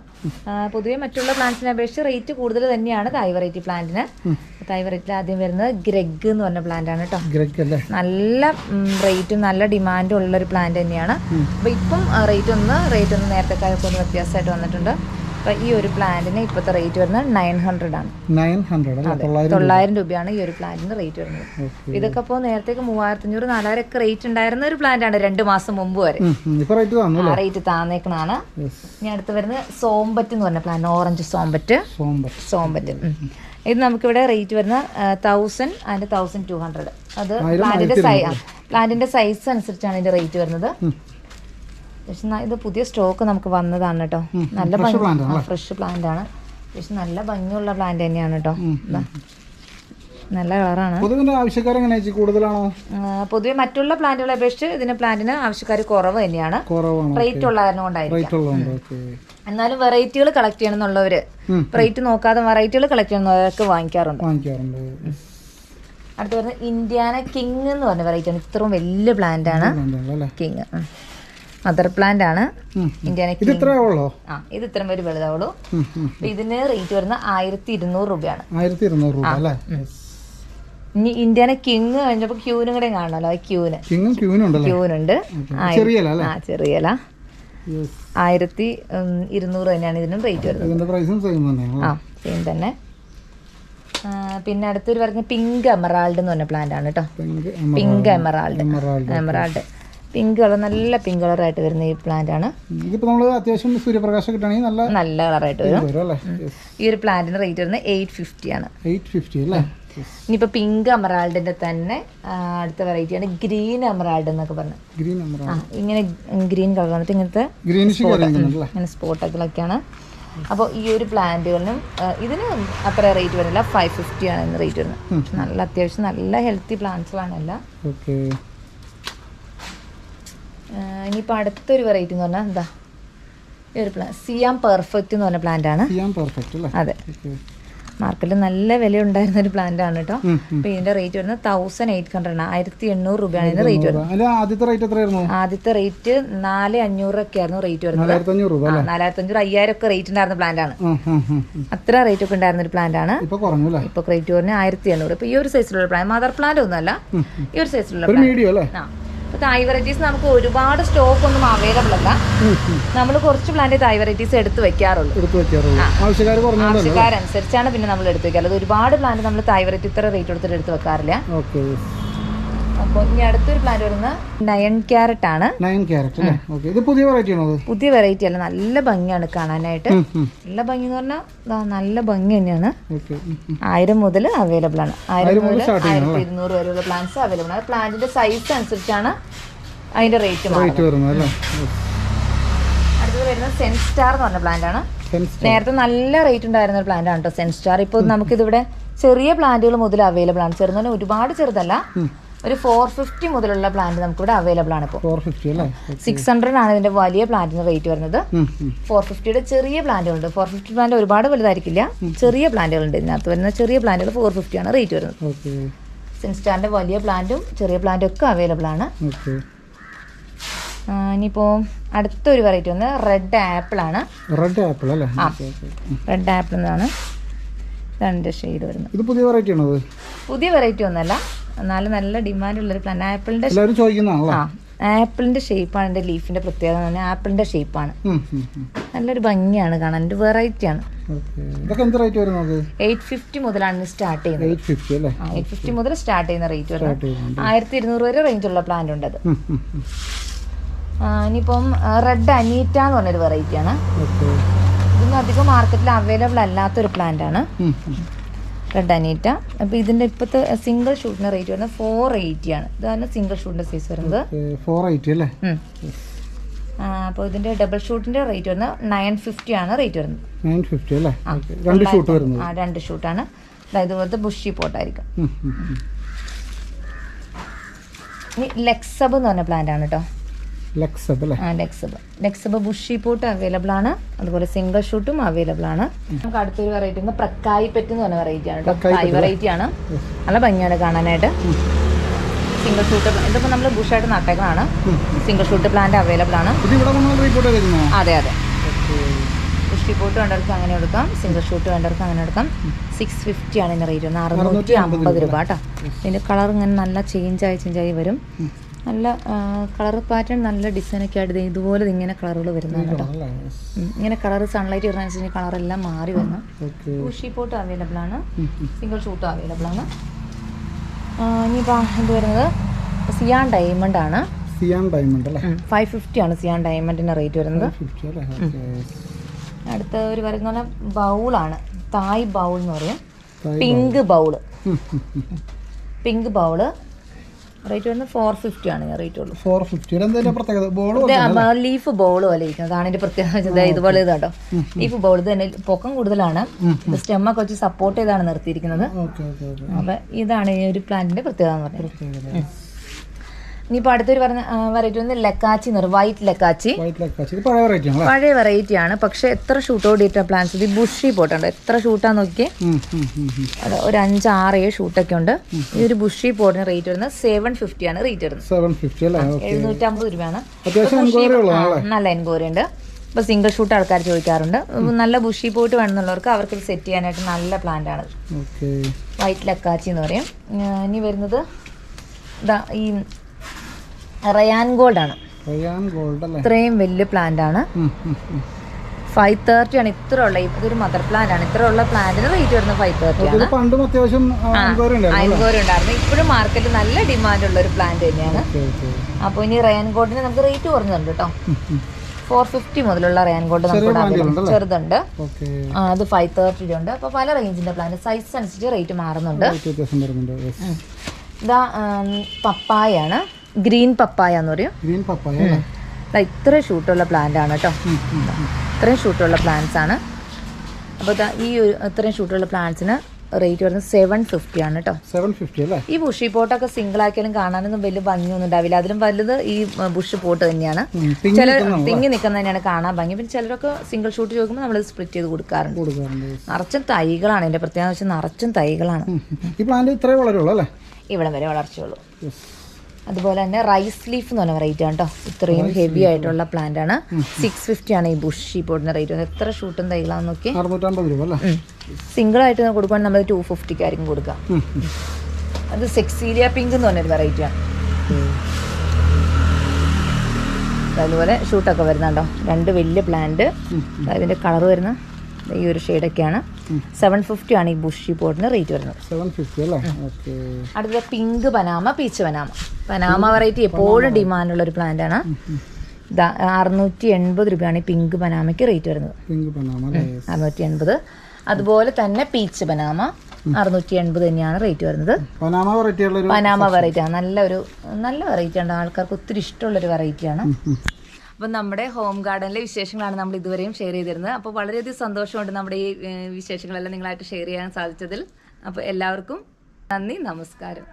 പൊതുവെ മറ്റുള്ള പ്ലാന്റ്സിനെ അപേക്ഷിച്ച് റേറ്റ് കൂടുതൽ തന്നെയാണ് തായ് വെറൈറ്റി പ്ലാന്റിന് തായ് വെറൈറ്റിയിൽ ആദ്യം വരുന്നത് ഗ്രഗ് എന്ന് പറഞ്ഞ പ്ലാന്റ് ആണ് കേട്ടോ ഗ്രഗ് അല്ലേ? നല്ല റേറ്റും നല്ല ഡിമാൻഡും ഉള്ള ഒരു പ്ലാന്റ് തന്നെയാണ്. അപ്പോൾ ഇപ്പം റേറ്റ് ഒന്ന് റേറ്റ് ഒന്ന് നേരത്തെ ഒന്ന് വ്യത്യാസമായിട്ട് വന്നിട്ടുണ്ട്. അപ്പോൾ ഈ ഒരു പ്ലാന്റിന് ഇപ്പോഴത്തെ റേറ്റ് വരുന്നത് നയൻ ഹൺഡ്രഡ് ആണ്. നയൻ ഹൺഡ്രഡ് തൊള്ളായിരം രൂപയാണ് ഈ ഒരു പ്ലാന്റിന് റേറ്റ് വരുന്നത്. ഇതൊക്കെ ഇപ്പോൾ നേരത്തേക്ക് മൂവായിരത്തഞ്ഞൂറ് നാലായിരം ഒക്കെ റേറ്റ് ഉണ്ടായിരുന്ന ഒരു പ്ലാന്റ് ആണ് രണ്ട് മാസം മുമ്പ് വരെ. ഇപ്പൊ റേറ്റ് തന്നു ആ റേറ്റ് താന്നേക്കണാണ് ഇനി അടുത്ത് വരുന്നത് സോംബറ്റ് എന്ന് പറഞ്ഞ പ്ലാന്റ് ഓറഞ്ച് സോംബറ്റ് സോംബറ്റ്. ഇത് നമുക്കിവിടെ റേറ്റ് വരുന്ന thousand and thousand two hundred അത് പ്ലാന്റിന്റെ സൈസ് പ്ലാന്റിന്റെ സൈസ് അനുസരിച്ചാണ് ഇതിന്റെ റേറ്റ് വരുന്നത്. പക്ഷെ ഇത് പുതിയ സ്റ്റോക്ക് നമുക്ക് വന്നതാണ് കേട്ടോ നല്ല ഫ്രഷ് പ്ലാന്റ് ആണ്. പക്ഷെ നല്ല ഭംഗിയുള്ള പ്ലാന്റ് തന്നെയാണ് കേട്ടോ. നല്ല കളറാണ്. പൊതുവിന്റെ ആവശ്യക്കാർ എങ്ങനെയാ കൂടുതലാണോ? പൊതുവെ മറ്റുള്ള പ്ലാന്റുകളെ അപേക്ഷിച്ച് ഇതിന് പ്ലാന്റിന് ആവശ്യക്കാർ കുറവ് തന്നെയാണ്. റേറ്റ് ഉള്ള കാരണം കൊണ്ടായിരിക്കും എന്നാലും വെറൈറ്റികൾ കളക്ട് ചെയ്യണം എന്നുള്ളവര് റേറ്റ് നോക്കാതെ വെറൈറ്റികൾ കളക്ട് ചെയ്യണമെന്നവർക്ക് വാങ്ങിക്കാറുണ്ട്. വാങ്ങിക്കാറുണ്ട്. അടുത്ത പറഞ്ഞ ഇന്ത്യാന കിങ് എന്ന് പറഞ്ഞ വെറൈറ്റി ആണ്. ഇത്രയും വലിയ പ്ലാന്റ് ആണ്. കിങ് മദർ പ്ലാന്റ് ആണ്. ഇന്ത്യാന ഇത് കിങ്. ആ ഇത് ഇത്രയും പേര് വലുതാവുള്ളൂ. ഇതിന് റേറ്റ് വരുന്ന ആയിരത്തി ഇരുന്നൂറ് രൂപയാണ്. ആയിരത്തി ഇരുന്നൂറ് രൂപ അല്ലേ? ഇനി ഇന്ത്യനെ കിങ് കഴിഞ്ഞപ്പോൾ ക്യൂനും കൂടെ കാണണമല്ലോ ക്യൂന് കിങ്ങും ക്യൂനും ഉണ്ടല്ലേ? ക്യൂനുണ്ട് ചെറിയല ചെറിയല. ആയിരത്തി ഇരുന്നൂറ് തന്നെയാണ് ഇതിനും റേറ്റ് വരുന്നത്. ആ സെയിം തന്നെ. പിന്നെ അടുത്തൊരു പറഞ്ഞ പിങ്ക് എമറാൾഡ് എന്ന് പറഞ്ഞ പ്ലാന്റ് ആണ് കേട്ടോ pink emerald emerald pink colour നല്ല പിങ്ക് കളർ ആയിട്ട് വരുന്ന ഈ പ്ലാന്റ് ആണ്. അത്യാവശ്യം സൂര്യപ്രകാശം കിട്ടുകയാണെങ്കിൽ നല്ല നല്ല കളറായിട്ട് വരും. ഈ ഒരു പ്ലാന്റിന് റേറ്റ് വരുന്നത് എയ്റ്റ് ഫിഫ്റ്റി ആണ്. എയ്റ്റ് ഫിഫ്റ്റി അല്ലേ? ഇനിയിപ്പോൾ പിങ്ക് എമറാൾഡിന്റെ തന്നെ അടുത്ത വെറൈറ്റിയാണ് ഗ്രീൻ അമറാൾഡ് എന്നൊക്കെ പറഞ്ഞു. ഗ്രീൻ ആ ഇങ്ങനെ ഗ്രീൻ കളർ വന്നിട്ട് ഇങ്ങനത്തെ ഇങ്ങനെ സ്പോട്ടൊക്കെയാണ് അപ്പോൾ ഈ ഒരു പ്ലാന്റുകളിനും ഇതിന് അത്ര റേറ്റ് വരുന്നില്ല ഫൈവ് ഫിഫ്റ്റി ആണ് ഇന്ന് റേറ്റ് വരുന്നത്. നല്ല അത്യാവശ്യം നല്ല ഹെൽത്തി പ്ലാന്റ്സുകളാണ് എല്ലാം. ഇനിയിപ്പോൾ അടുത്തൊരു വെറൈറ്റി എന്ന് പറഞ്ഞാൽ എന്താ? ഈ ഒരു പ്ലാന്റ് സിയാം പെർഫെക്റ്റ് എന്ന് പറഞ്ഞ പ്ലാന്റ് ആണ്. അതെ. മാർക്കറ്റിൽ നല്ല വില ഉണ്ടായിരുന്ന ഒരു പ്ലാന്റ് ആണ് കേട്ടോ അപ്പൊ ഇതിന്റെ റേറ്റ് വരുന്നത് തൗസൻഡ് എയ്റ്റ് ഹൺഡ്രഡ് ആണ്. ആയിരത്തി എണ്ണൂറ് രൂപയാണ് ഇതിന്റെ റേറ്റ് വരുന്നത്. ആദ്യത്തെ റേറ്റ് എത്രയായിരുന്നു? ആദ്യത്തെ റേറ്റ് നാല് അഞ്ഞൂറൊക്കെ ആയിരുന്നു റേറ്റ് വരുന്നത്. നാലായിരത്തി അഞ്ഞൂറ് അയ്യായിരം ഒക്കെ റേറ്റ് ഉണ്ടായിരുന്ന പ്ലാന്റ് ആണ്. അത്ര റേറ്റ് ഒക്കെ ഉണ്ടായിരുന്ന ഒരു പ്ലാന്റ് ആണ്. ഇപ്പൊ റേറ്റ് പറഞ്ഞ ആയിരത്തി എണ്ണൂറ് ഇപ്പൊ ഈ ഒരു സൈസിലുള്ള പ്ലാന്റ് മദർ പ്ലാന്റ് ഒന്നുമല്ല. ഈ ഒരു സൈസിലുള്ള പ്ലാന്റ് ആ. അപ്പോൾ തായ് വെറൈറ്റീസ് നമുക്ക് ഒരുപാട് സ്റ്റോക്ക് ഒന്നും അവൈലബിൾ അല്ല. നമ്മൾ കുറച്ച് പ്ലാന്റ് തായ് വെറൈറ്റീസ് എടുത്ത് വെക്കാറുള്ളൂ. ആവശ്യക്കാരനുസരിച്ചാണ് പിന്നെ നമ്മൾ എടുത്ത് വെക്കാറ്. ഒരുപാട് പ്ലാന്റ് നമ്മൾ തായ് വെറൈറ്റി ഇത്ര റേറ്റ് കൊടുത്തിട്ട് എടുത്ത് വെക്കാറില്ല. അപ്പോൾ ഇനി അടുത്തൊരു പ്ലാന്റ് വരുന്നത് നയൻ ക്യാരറ്റ് ആണ്. നയൻ ക്യാരറ്റ് അല്ലേ? ഓക്കെ ഇത് പുതിയ വെറൈറ്റി ആണോ പുതിയ വെറൈറ്റി അല്ല. നല്ല ഭംഗിയാണ് കാണാനായിട്ട്. നല്ല ഭംഗി എന്ന് പറഞ്ഞാൽ നല്ല ഭംഗി തന്നെയാണ്. ആയിരം മുതൽ അവൈലബിൾ ആണ്. ആയിരം മുതൽ ആയിരത്തി ഇരുന്നൂറ് വരെയുള്ള പ്ലാന്റ്സ് അവൈലബിൾ ആണ്. പ്ലാന്റിന്റെ സൈസ് അനുസരിച്ചാണ് അതിന്റെ റേറ്റ് റേറ്റ് വരുന്നത് അല്ലേ? അടുത്തത് വരുന്നത് സെൻസ്റ്റാർ എന്ന് പറഞ്ഞ പ്ലാന്റ് ആണ്. നേരത്തെ നല്ല റേറ്റ് ഉണ്ടായിരുന്ന ഒരു പ്ലാന്റ് ആണ് കേട്ടോ സെൻസ്റ്റാർ ഇപ്പോൾ നമുക്കിതിവിടെ ചെറിയ പ്ലാന്റുകൾ മുതൽ അവൈലബിൾ ആണ്. ചെറുതന്നെ ഒരുപാട് ചെറുതല്ല. ഒരു ഫോർ ഫിഫ്റ്റി മുതലുള്ള പ്ലാന്റ് നമുക്കിവിടെ അവൈലബിൾ ആണ് ഇപ്പോൾ സിക്സ് ഹൺഡ്രഡ് ആണ് ഇതിന്റെ വലിയ പ്ലാന്റിന് റേറ്റ് വരുന്നത്. ഫോർ ഫിഫ്റ്റിയുടെ ചെറിയ പ്ലാന്റുകളുണ്ട് ഫോർ ഫിഫ്റ്റി പ്ലാന്റ് ഒരുപാട് വലുതായിരിക്കില്ല. ചെറിയ പ്ലാന്റുകളുണ്ട് ഇതിനകത്ത് വരുന്ന ചെറിയ പ്ലാന്റുകൾ ഫോർ ഫിഫ്റ്റി ആണ് റേറ്റ് വരുന്നത്. സിൻസ്റ്റാറിന്റെ വലിയ പ്ലാന്റും ചെറിയ പ്ലാന്റും ഒക്കെ അവൈലബിൾ ആണ്. ഇനിയിപ്പോ ഇനിയിപ്പോൾ അടുത്തൊരു വെറൈറ്റി വന്ന് റെഡ് ആപ്പിൾ ആണ്. റെഡ് ആപ്പിൾ അല്ലേ? റെഡ് ആപ്പിൾ എന്നാണ്. രണ്ട് ഷെയ്ഡ് വരുന്നത്. ഇത് പുതിയ വെറൈറ്റി ആണോ പുതിയ വെറൈറ്റി ഒന്നല്ല എന്നാലും നല്ല ഡിമാൻഡ് ഉള്ളൊരു പ്ലാന്റ് ആപ്പിളിന്റെ ആ ആപ്പിളിന്റെ ഷേപ്പാണ് എന്റെ ലീഫിന്റെ പ്രത്യേകത എന്ന് പറഞ്ഞാൽ ആപ്പിളിന്റെ ഷേപ്പാണ്. നല്ലൊരു ഭംഗിയാണ് കാണാൻ. ഒരു വെറൈറ്റി ആണ്. എയ്റ്റ് ഫിഫ്റ്റി മുതലാണ് സ്റ്റാർട്ട് ചെയ്യുന്നത്. എയ്റ്റ് ഫിഫ്റ്റി മുതൽ സ്റ്റാർട്ട് ചെയ്യുന്ന റേറ്റ് വരുന്നത്. ആയിരത്തി ഇരുന്നൂറ് വരെ റേഞ്ചുള്ള പ്ലാന്റ് ഉണ്ട് അത്. ഇനിയിപ്പം റെഡ് അനീറ്റ എന്ന് പറഞ്ഞൊരു വെറൈറ്റി ആണ്. ഓക്കെ. ഇതൊന്നും അധികം മാർക്കറ്റിൽ അവൈലബിൾ അല്ലാത്തൊരു പ്ലാന്റ് ആണ്. റെഡ് അനീറ്റ അപ്പോൾ ഇതിന്റെ ഇപ്പോഴത്തെ സിംഗിൾ ഷൂട്ടിന്റെ റേറ്റ് വരുന്നത് ഫോർ എയ്റ്റി ആണ്. ഇതാണ് സിംഗിൾ ഷൂട്ടിന്റെ സൈസ് വരുന്നത്. ഫോർ എയ്റ്റി അല്ലേ? അപ്പോൾ ഇതിന്റെ ഡബിൾ ഷൂട്ടിന്റെ റേറ്റ് വരുന്നത് നയൻ ഫിഫ്റ്റി ആണ് റേറ്റ് വരുന്നത്. നയൻ ഫിഫ്റ്റി അല്ലേ? രണ്ട് ഷൂട്ട് വരുന്നത്. ആ രണ്ട് ഷൂട്ടാണ് ഇതുപോലത്തെ ബുഷി പോട്ടായിരിക്കും. ഇനി ലെക്സബ് എന്ന് പറഞ്ഞ പ്ലാന്റ് ആണ് കേട്ടോ ലക്സബ് ലെക്സബ്. ലെക്സബ് ബുഷി പോട്ട് അവൈലബിൾ ആണ്. അതുപോലെ സിംഗിൾ ഷൂട്ടും അവൈലബിൾ ആണ്. നമുക്ക് അടുത്തൊരു വെറൈറ്റി ഉണ്ട്. പ്രക്കായി പെറ്റ് എന്ന് പറഞ്ഞ വെറൈറ്റി ആണ് പ്രക്കായി വെറൈറ്റി ആണ്. നല്ല ഭംഗിയാണ് കാണാനായിട്ട്. സിംഗിൾ ഷൂട്ട് ഇതിപ്പോൾ നമ്മൾ ബുഷായിട്ട് നട്ടേക്കാണ് സിംഗിൾ ഷൂട്ട് പ്ലാന്റ് അവൈലബിൾ ആണ്. അതെ അതെ. ബുഷി പോട്ട് വേണ്ടവർക്ക് അങ്ങനെ എടുക്കാം. സിംഗിൾ ഷൂട്ട് വേണ്ടവർക്ക് അങ്ങനെ എടുക്കാം. സിക്സ് ഫിഫ്റ്റി ആണ് ഇതിന് റേറ്റ് വരുന്നത്. അറുന്നൂറ്റി അമ്പത് രൂപ. കേട്ടോ. ഇതിന്റെ കളർ ഇങ്ങനെ നല്ല ചേഞ്ചായി ചേഞ്ചായി വരും. നല്ല കളർ പാറ്റേൺ നല്ല ഡിസൈനൊക്കെ ആയിട്ട് ദേ ഇതുപോലെ ഇങ്ങനെ കളറുകൾ കേട്ടോ. ഉം. ഇങ്ങനെ കളർ സൺലൈറ്റ് വരുന്നതനുസരിച്ച് കളറെല്ലാം മാറി വരണം. കുഷി പോട്ട് അവൈലബിൾ ആണ്. സിംഗിൾ ഷൂട്ടും അവൈലബിൾ ആണ്. ഇനിയിപ്പോ ഇനിയിപ്പോൾ ഇത് വരുന്നത്? സിയാൻ ഡയമണ്ട് ആണ്. സിയാൻ ഡയമണ്ട് അല്ലേ? ഫൈവ് ഫിഫ്റ്റി ആണ് സിയാൻ ഡയമണ്ടിന്റെ റേറ്റ് വരുന്നത്. അടുത്ത ഒരു വരുന്ന ബൗളാണ് തായ് ബൗൾ എന്ന് പറയും. Pink bowl. Pink bowl rate വരുന്നത് ഫോർ ഫിഫ്റ്റി ആണ് റേറ്റ് ഉള്ളൂ. ഫോർ ഫിഫ്റ്റിയുടെ എന്തെങ്കിലും പ്രത്യേകത? ബോൾ ലീഫ് ബോൾ പോലെ ഇരിക്കുന്നത് അതാണ് ഇതിന്റെ പ്രത്യേകത. ഇത് ഇതുപോലെ ഇതാട്ടോ. ലീഫ് ബോൾ ഇത് തന്നെ പൊക്കം കൂടുതലാണ്. സ്റ്റെമ്മൊക്കെ വെച്ച് സപ്പോർട്ട് ചെയ്താണ് നിർത്തിയിരിക്കുന്നത്. അപ്പൊ ഇതാണ് ഈ ഒരു പ്ലാന്റിന്റെ പ്രത്യേകത എന്ന് പറയുന്നത് പ്രത്യേകത. ഇനിയിപ്പോൾ അടുത്തൊരു പറഞ്ഞ വെറൈറ്റി വന്ന് ലക്കാച്ചി എന്ന് പറയും വൈറ്റ് ലക്കാച്ചി. പഴയ വെറൈറ്റി ആണ് പക്ഷെ എത്ര ഷൂട്ട് ഓടിയിട്ട പ്ലാന്റ്സ് ഇത് ബുഷി പോട്ടുണ്ട്. എത്ര ഷൂട്ടാന്ന് നോക്കിയേ. അത് ഒരു അഞ്ച് ആറ് ഏഴ് ഷൂട്ടൊക്കെ ഉണ്ട് ഈ ഒരു ബുഷി പോട്ടിന് റേറ്റ് വരുന്നത് സെവൻ ഫിഫ്റ്റി ആണ് റേറ്റ് വരുന്നത്. എഴുന്നൂറ്റമ്പത് രൂപയാണ്. നല്ല എൻക്വയറി ഉണ്ട്. ഇപ്പോൾ സിംഗിൾ ഷൂട്ട് ആൾക്കാർ ചോദിക്കാറുണ്ട്. നല്ല ബുഷി പോയിട്ട് വേണമെന്നുള്ളവർക്ക് അവർക്ക് സെറ്റ് ചെയ്യാനായിട്ട് നല്ല പ്ലാന്റ് ആണ്. വൈറ്റ് ലക്കാച്ചി എന്ന് പറയും. ഇനി വരുന്നത് ഈ റയാൻ ഗോൾഡ് ആണ്. ഇത്രയും വലിയ പ്ലാന്റ് ആണ്. ഫൈവ് തേർട്ടി ആണ്. ഇത്ര ഉള്ള ഇതൊരു മദർ പ്ലാന്റ് ആണ്. ഇത്ര ഉള്ള പ്ലാന്റിന് റേറ്റ് വരുന്നത് ഫൈവ് തേർട്ടി ആണ്. പണ്ടും അത്യാവശ്യം എൻക്വയറി ഉണ്ടായിരുന്നു ഇപ്പോഴും മാർക്കറ്റിൽ നല്ല ഡിമാൻഡ് ഉള്ള ഒരു പ്ലാന്റ് തന്നെയാണ്. അപ്പോൾ ഇനി റയാൻ ഗോൾഡിന് നമുക്ക് റേറ്റ് കുറഞ്ഞുണ്ട് കേട്ടോ ഫോർ ഫിഫ്റ്റി മുതലുള്ള റയാൻ ഗോൾഡ് നമുക്ക്? ചെറുതുണ്ട്. അത് ഫൈവ് തേർട്ടിയുടെ ഉണ്ട്. അപ്പോൾ പല റേഞ്ചിന്റെ പ്ലാന്റ് സൈസ് അനുസരിച്ച് റേറ്റ് മാറുന്നുണ്ട്. വ്യത്യാസം പപ്പായ ആണ് ഇതാ പപ്പായാണ് ഗ്രീൻ പപ്പായ എന്ന് പറയും. Green papaya. ഇത്രയും ഷൂട്ടുള്ള പ്ലാന്റ് ആണ് കേട്ടോ. ഇത്രയും ഷൂട്ടുള്ള പ്ലാന്റ്സ് ആണ്. അപ്പോൾ ഈ ഒരു ഇത്രയും ഷൂട്ടുള്ള പ്ലാന്റ്സിന് റേറ്റ് വരുന്നത് സെവൻ ഫിഫ്റ്റി ആണ് കേട്ടോ. സെവൻ ഫിഫ്റ്റി അല്ലേ? ഈ ബുഷി പോട്ടൊക്കെ സിംഗിൾ ആക്കിയാലും കാണാനൊന്നും വലിയ ഭംഗിയൊന്നും ഉണ്ടാവില്ല. അതിലും വലുത് ഈ ബുഷ് പോട്ട് തന്നെയാണ്. ചില തിങ്ങി നിൽക്കുന്നത് തന്നെയാണ് കാണാൻ ഭംഗി. പിന്നെ ചിലരൊക്കെ സിംഗിൾ ഷൂട്ട് ചോദിക്കുമ്പോൾ നമ്മൾ സ്പ്ലിറ്റ് ചെയ്ത് കൊടുക്കാറുണ്ട്. നിറച്ചും തൈകളാണ്. എന്റെ പ്രത്യേകത വെച്ചാൽ നിറച്ചും തൈകളാണ്. ഈ പ്ലാന്റ് ഇത്രേ വളരുള്ളൂ അല്ലേ? ഇവിടം വരെ വളർച്ചയുള്ളൂ. അതുപോലെ തന്നെ റൈസ് ലീഫ് എന്ന് പറഞ്ഞ വെറൈറ്റി ആണ് കേട്ടോ ഇത്രയും ഹെവി ആയിട്ടുള്ള പ്ലാന്റ് ആണ്. സിക്സ് ഫിഫ്റ്റി ആണ് ഈ ബുഷ് ബുഷി പോടുന്ന റേറ്റ് എത്ര ഷൂട്ടും തൈകളാന്ന് നോക്കി സിംഗിൾ ആയിട്ട് കൊടുക്കുവാണെങ്കിൽ നമ്മൾ ടു ഫിഫ്റ്റിക്ക് ആയിരിക്കും കൊടുക്കുക. ഉം, ഉം. അത് സെക്സീലിയ പിങ്ക് എന്ന് പറഞ്ഞൊരു വെറൈറ്റി ആണ്. അതുപോലെ ഷൂട്ടൊക്കെ വരുന്നുണ്ടോ? രണ്ട് വലിയ പ്ലാന്റ് അതിന്റെ കളർ വരുന്ന ഈ ഒരു ഷെയ്ഡൊക്കെയാണ് സെവൻ ഫിഫ്റ്റി ആണ് ഈ ബുഷി ബോർഡിന് റേറ്റ് വരുന്നത്. സെവൻ ഫിഫ്റ്റി അല്ലേ? ഓക്കെ. അടുത്ത pink Panama peach Panama. Panama variety എപ്പോഴും ഡിമാൻഡുള്ള ഒരു പ്ലാന്റ് ആണ്. അറുന്നൂറ്റി എൺപത് രൂപയാണ് ഈ പിങ്ക് പനാമയ്ക്ക് റേറ്റ് വരുന്നത്. പിങ്ക് പനാമ അറുന്നൂറ്റി എൺപത് അതുപോലെ തന്നെ പീച്ച് പനാമ അറുന്നൂറ്റി എൺപത് തന്നെയാണ് റേറ്റ് വരുന്നത്. പനാമ വെറൈറ്റി പനാമ വെറൈറ്റി ആണ്. നല്ലൊരു നല്ല വെറൈറ്റി ആണ്. ആൾക്കാർക്ക് ഒത്തിരി ഇഷ്ടമുള്ളൊരു വെറൈറ്റിയാണ് അപ്പം നമ്മുടെ ഹോം ഗാർഡനിലെ വിശേഷങ്ങളാണ് നമ്മൾ ഇതുവരെയും ഷെയർ ചെയ്തിരുന്നത്. അപ്പോൾ വളരെയധികം സന്തോഷമുണ്ട് നമ്മുടെ ഈ വിശേഷങ്ങളെല്ലാം നിങ്ങളായിട്ട് ഷെയർ ചെയ്യാൻ സാധിച്ചതിൽ. അപ്പോൾ എല്ലാവർക്കും നന്ദി നമസ്കാരം.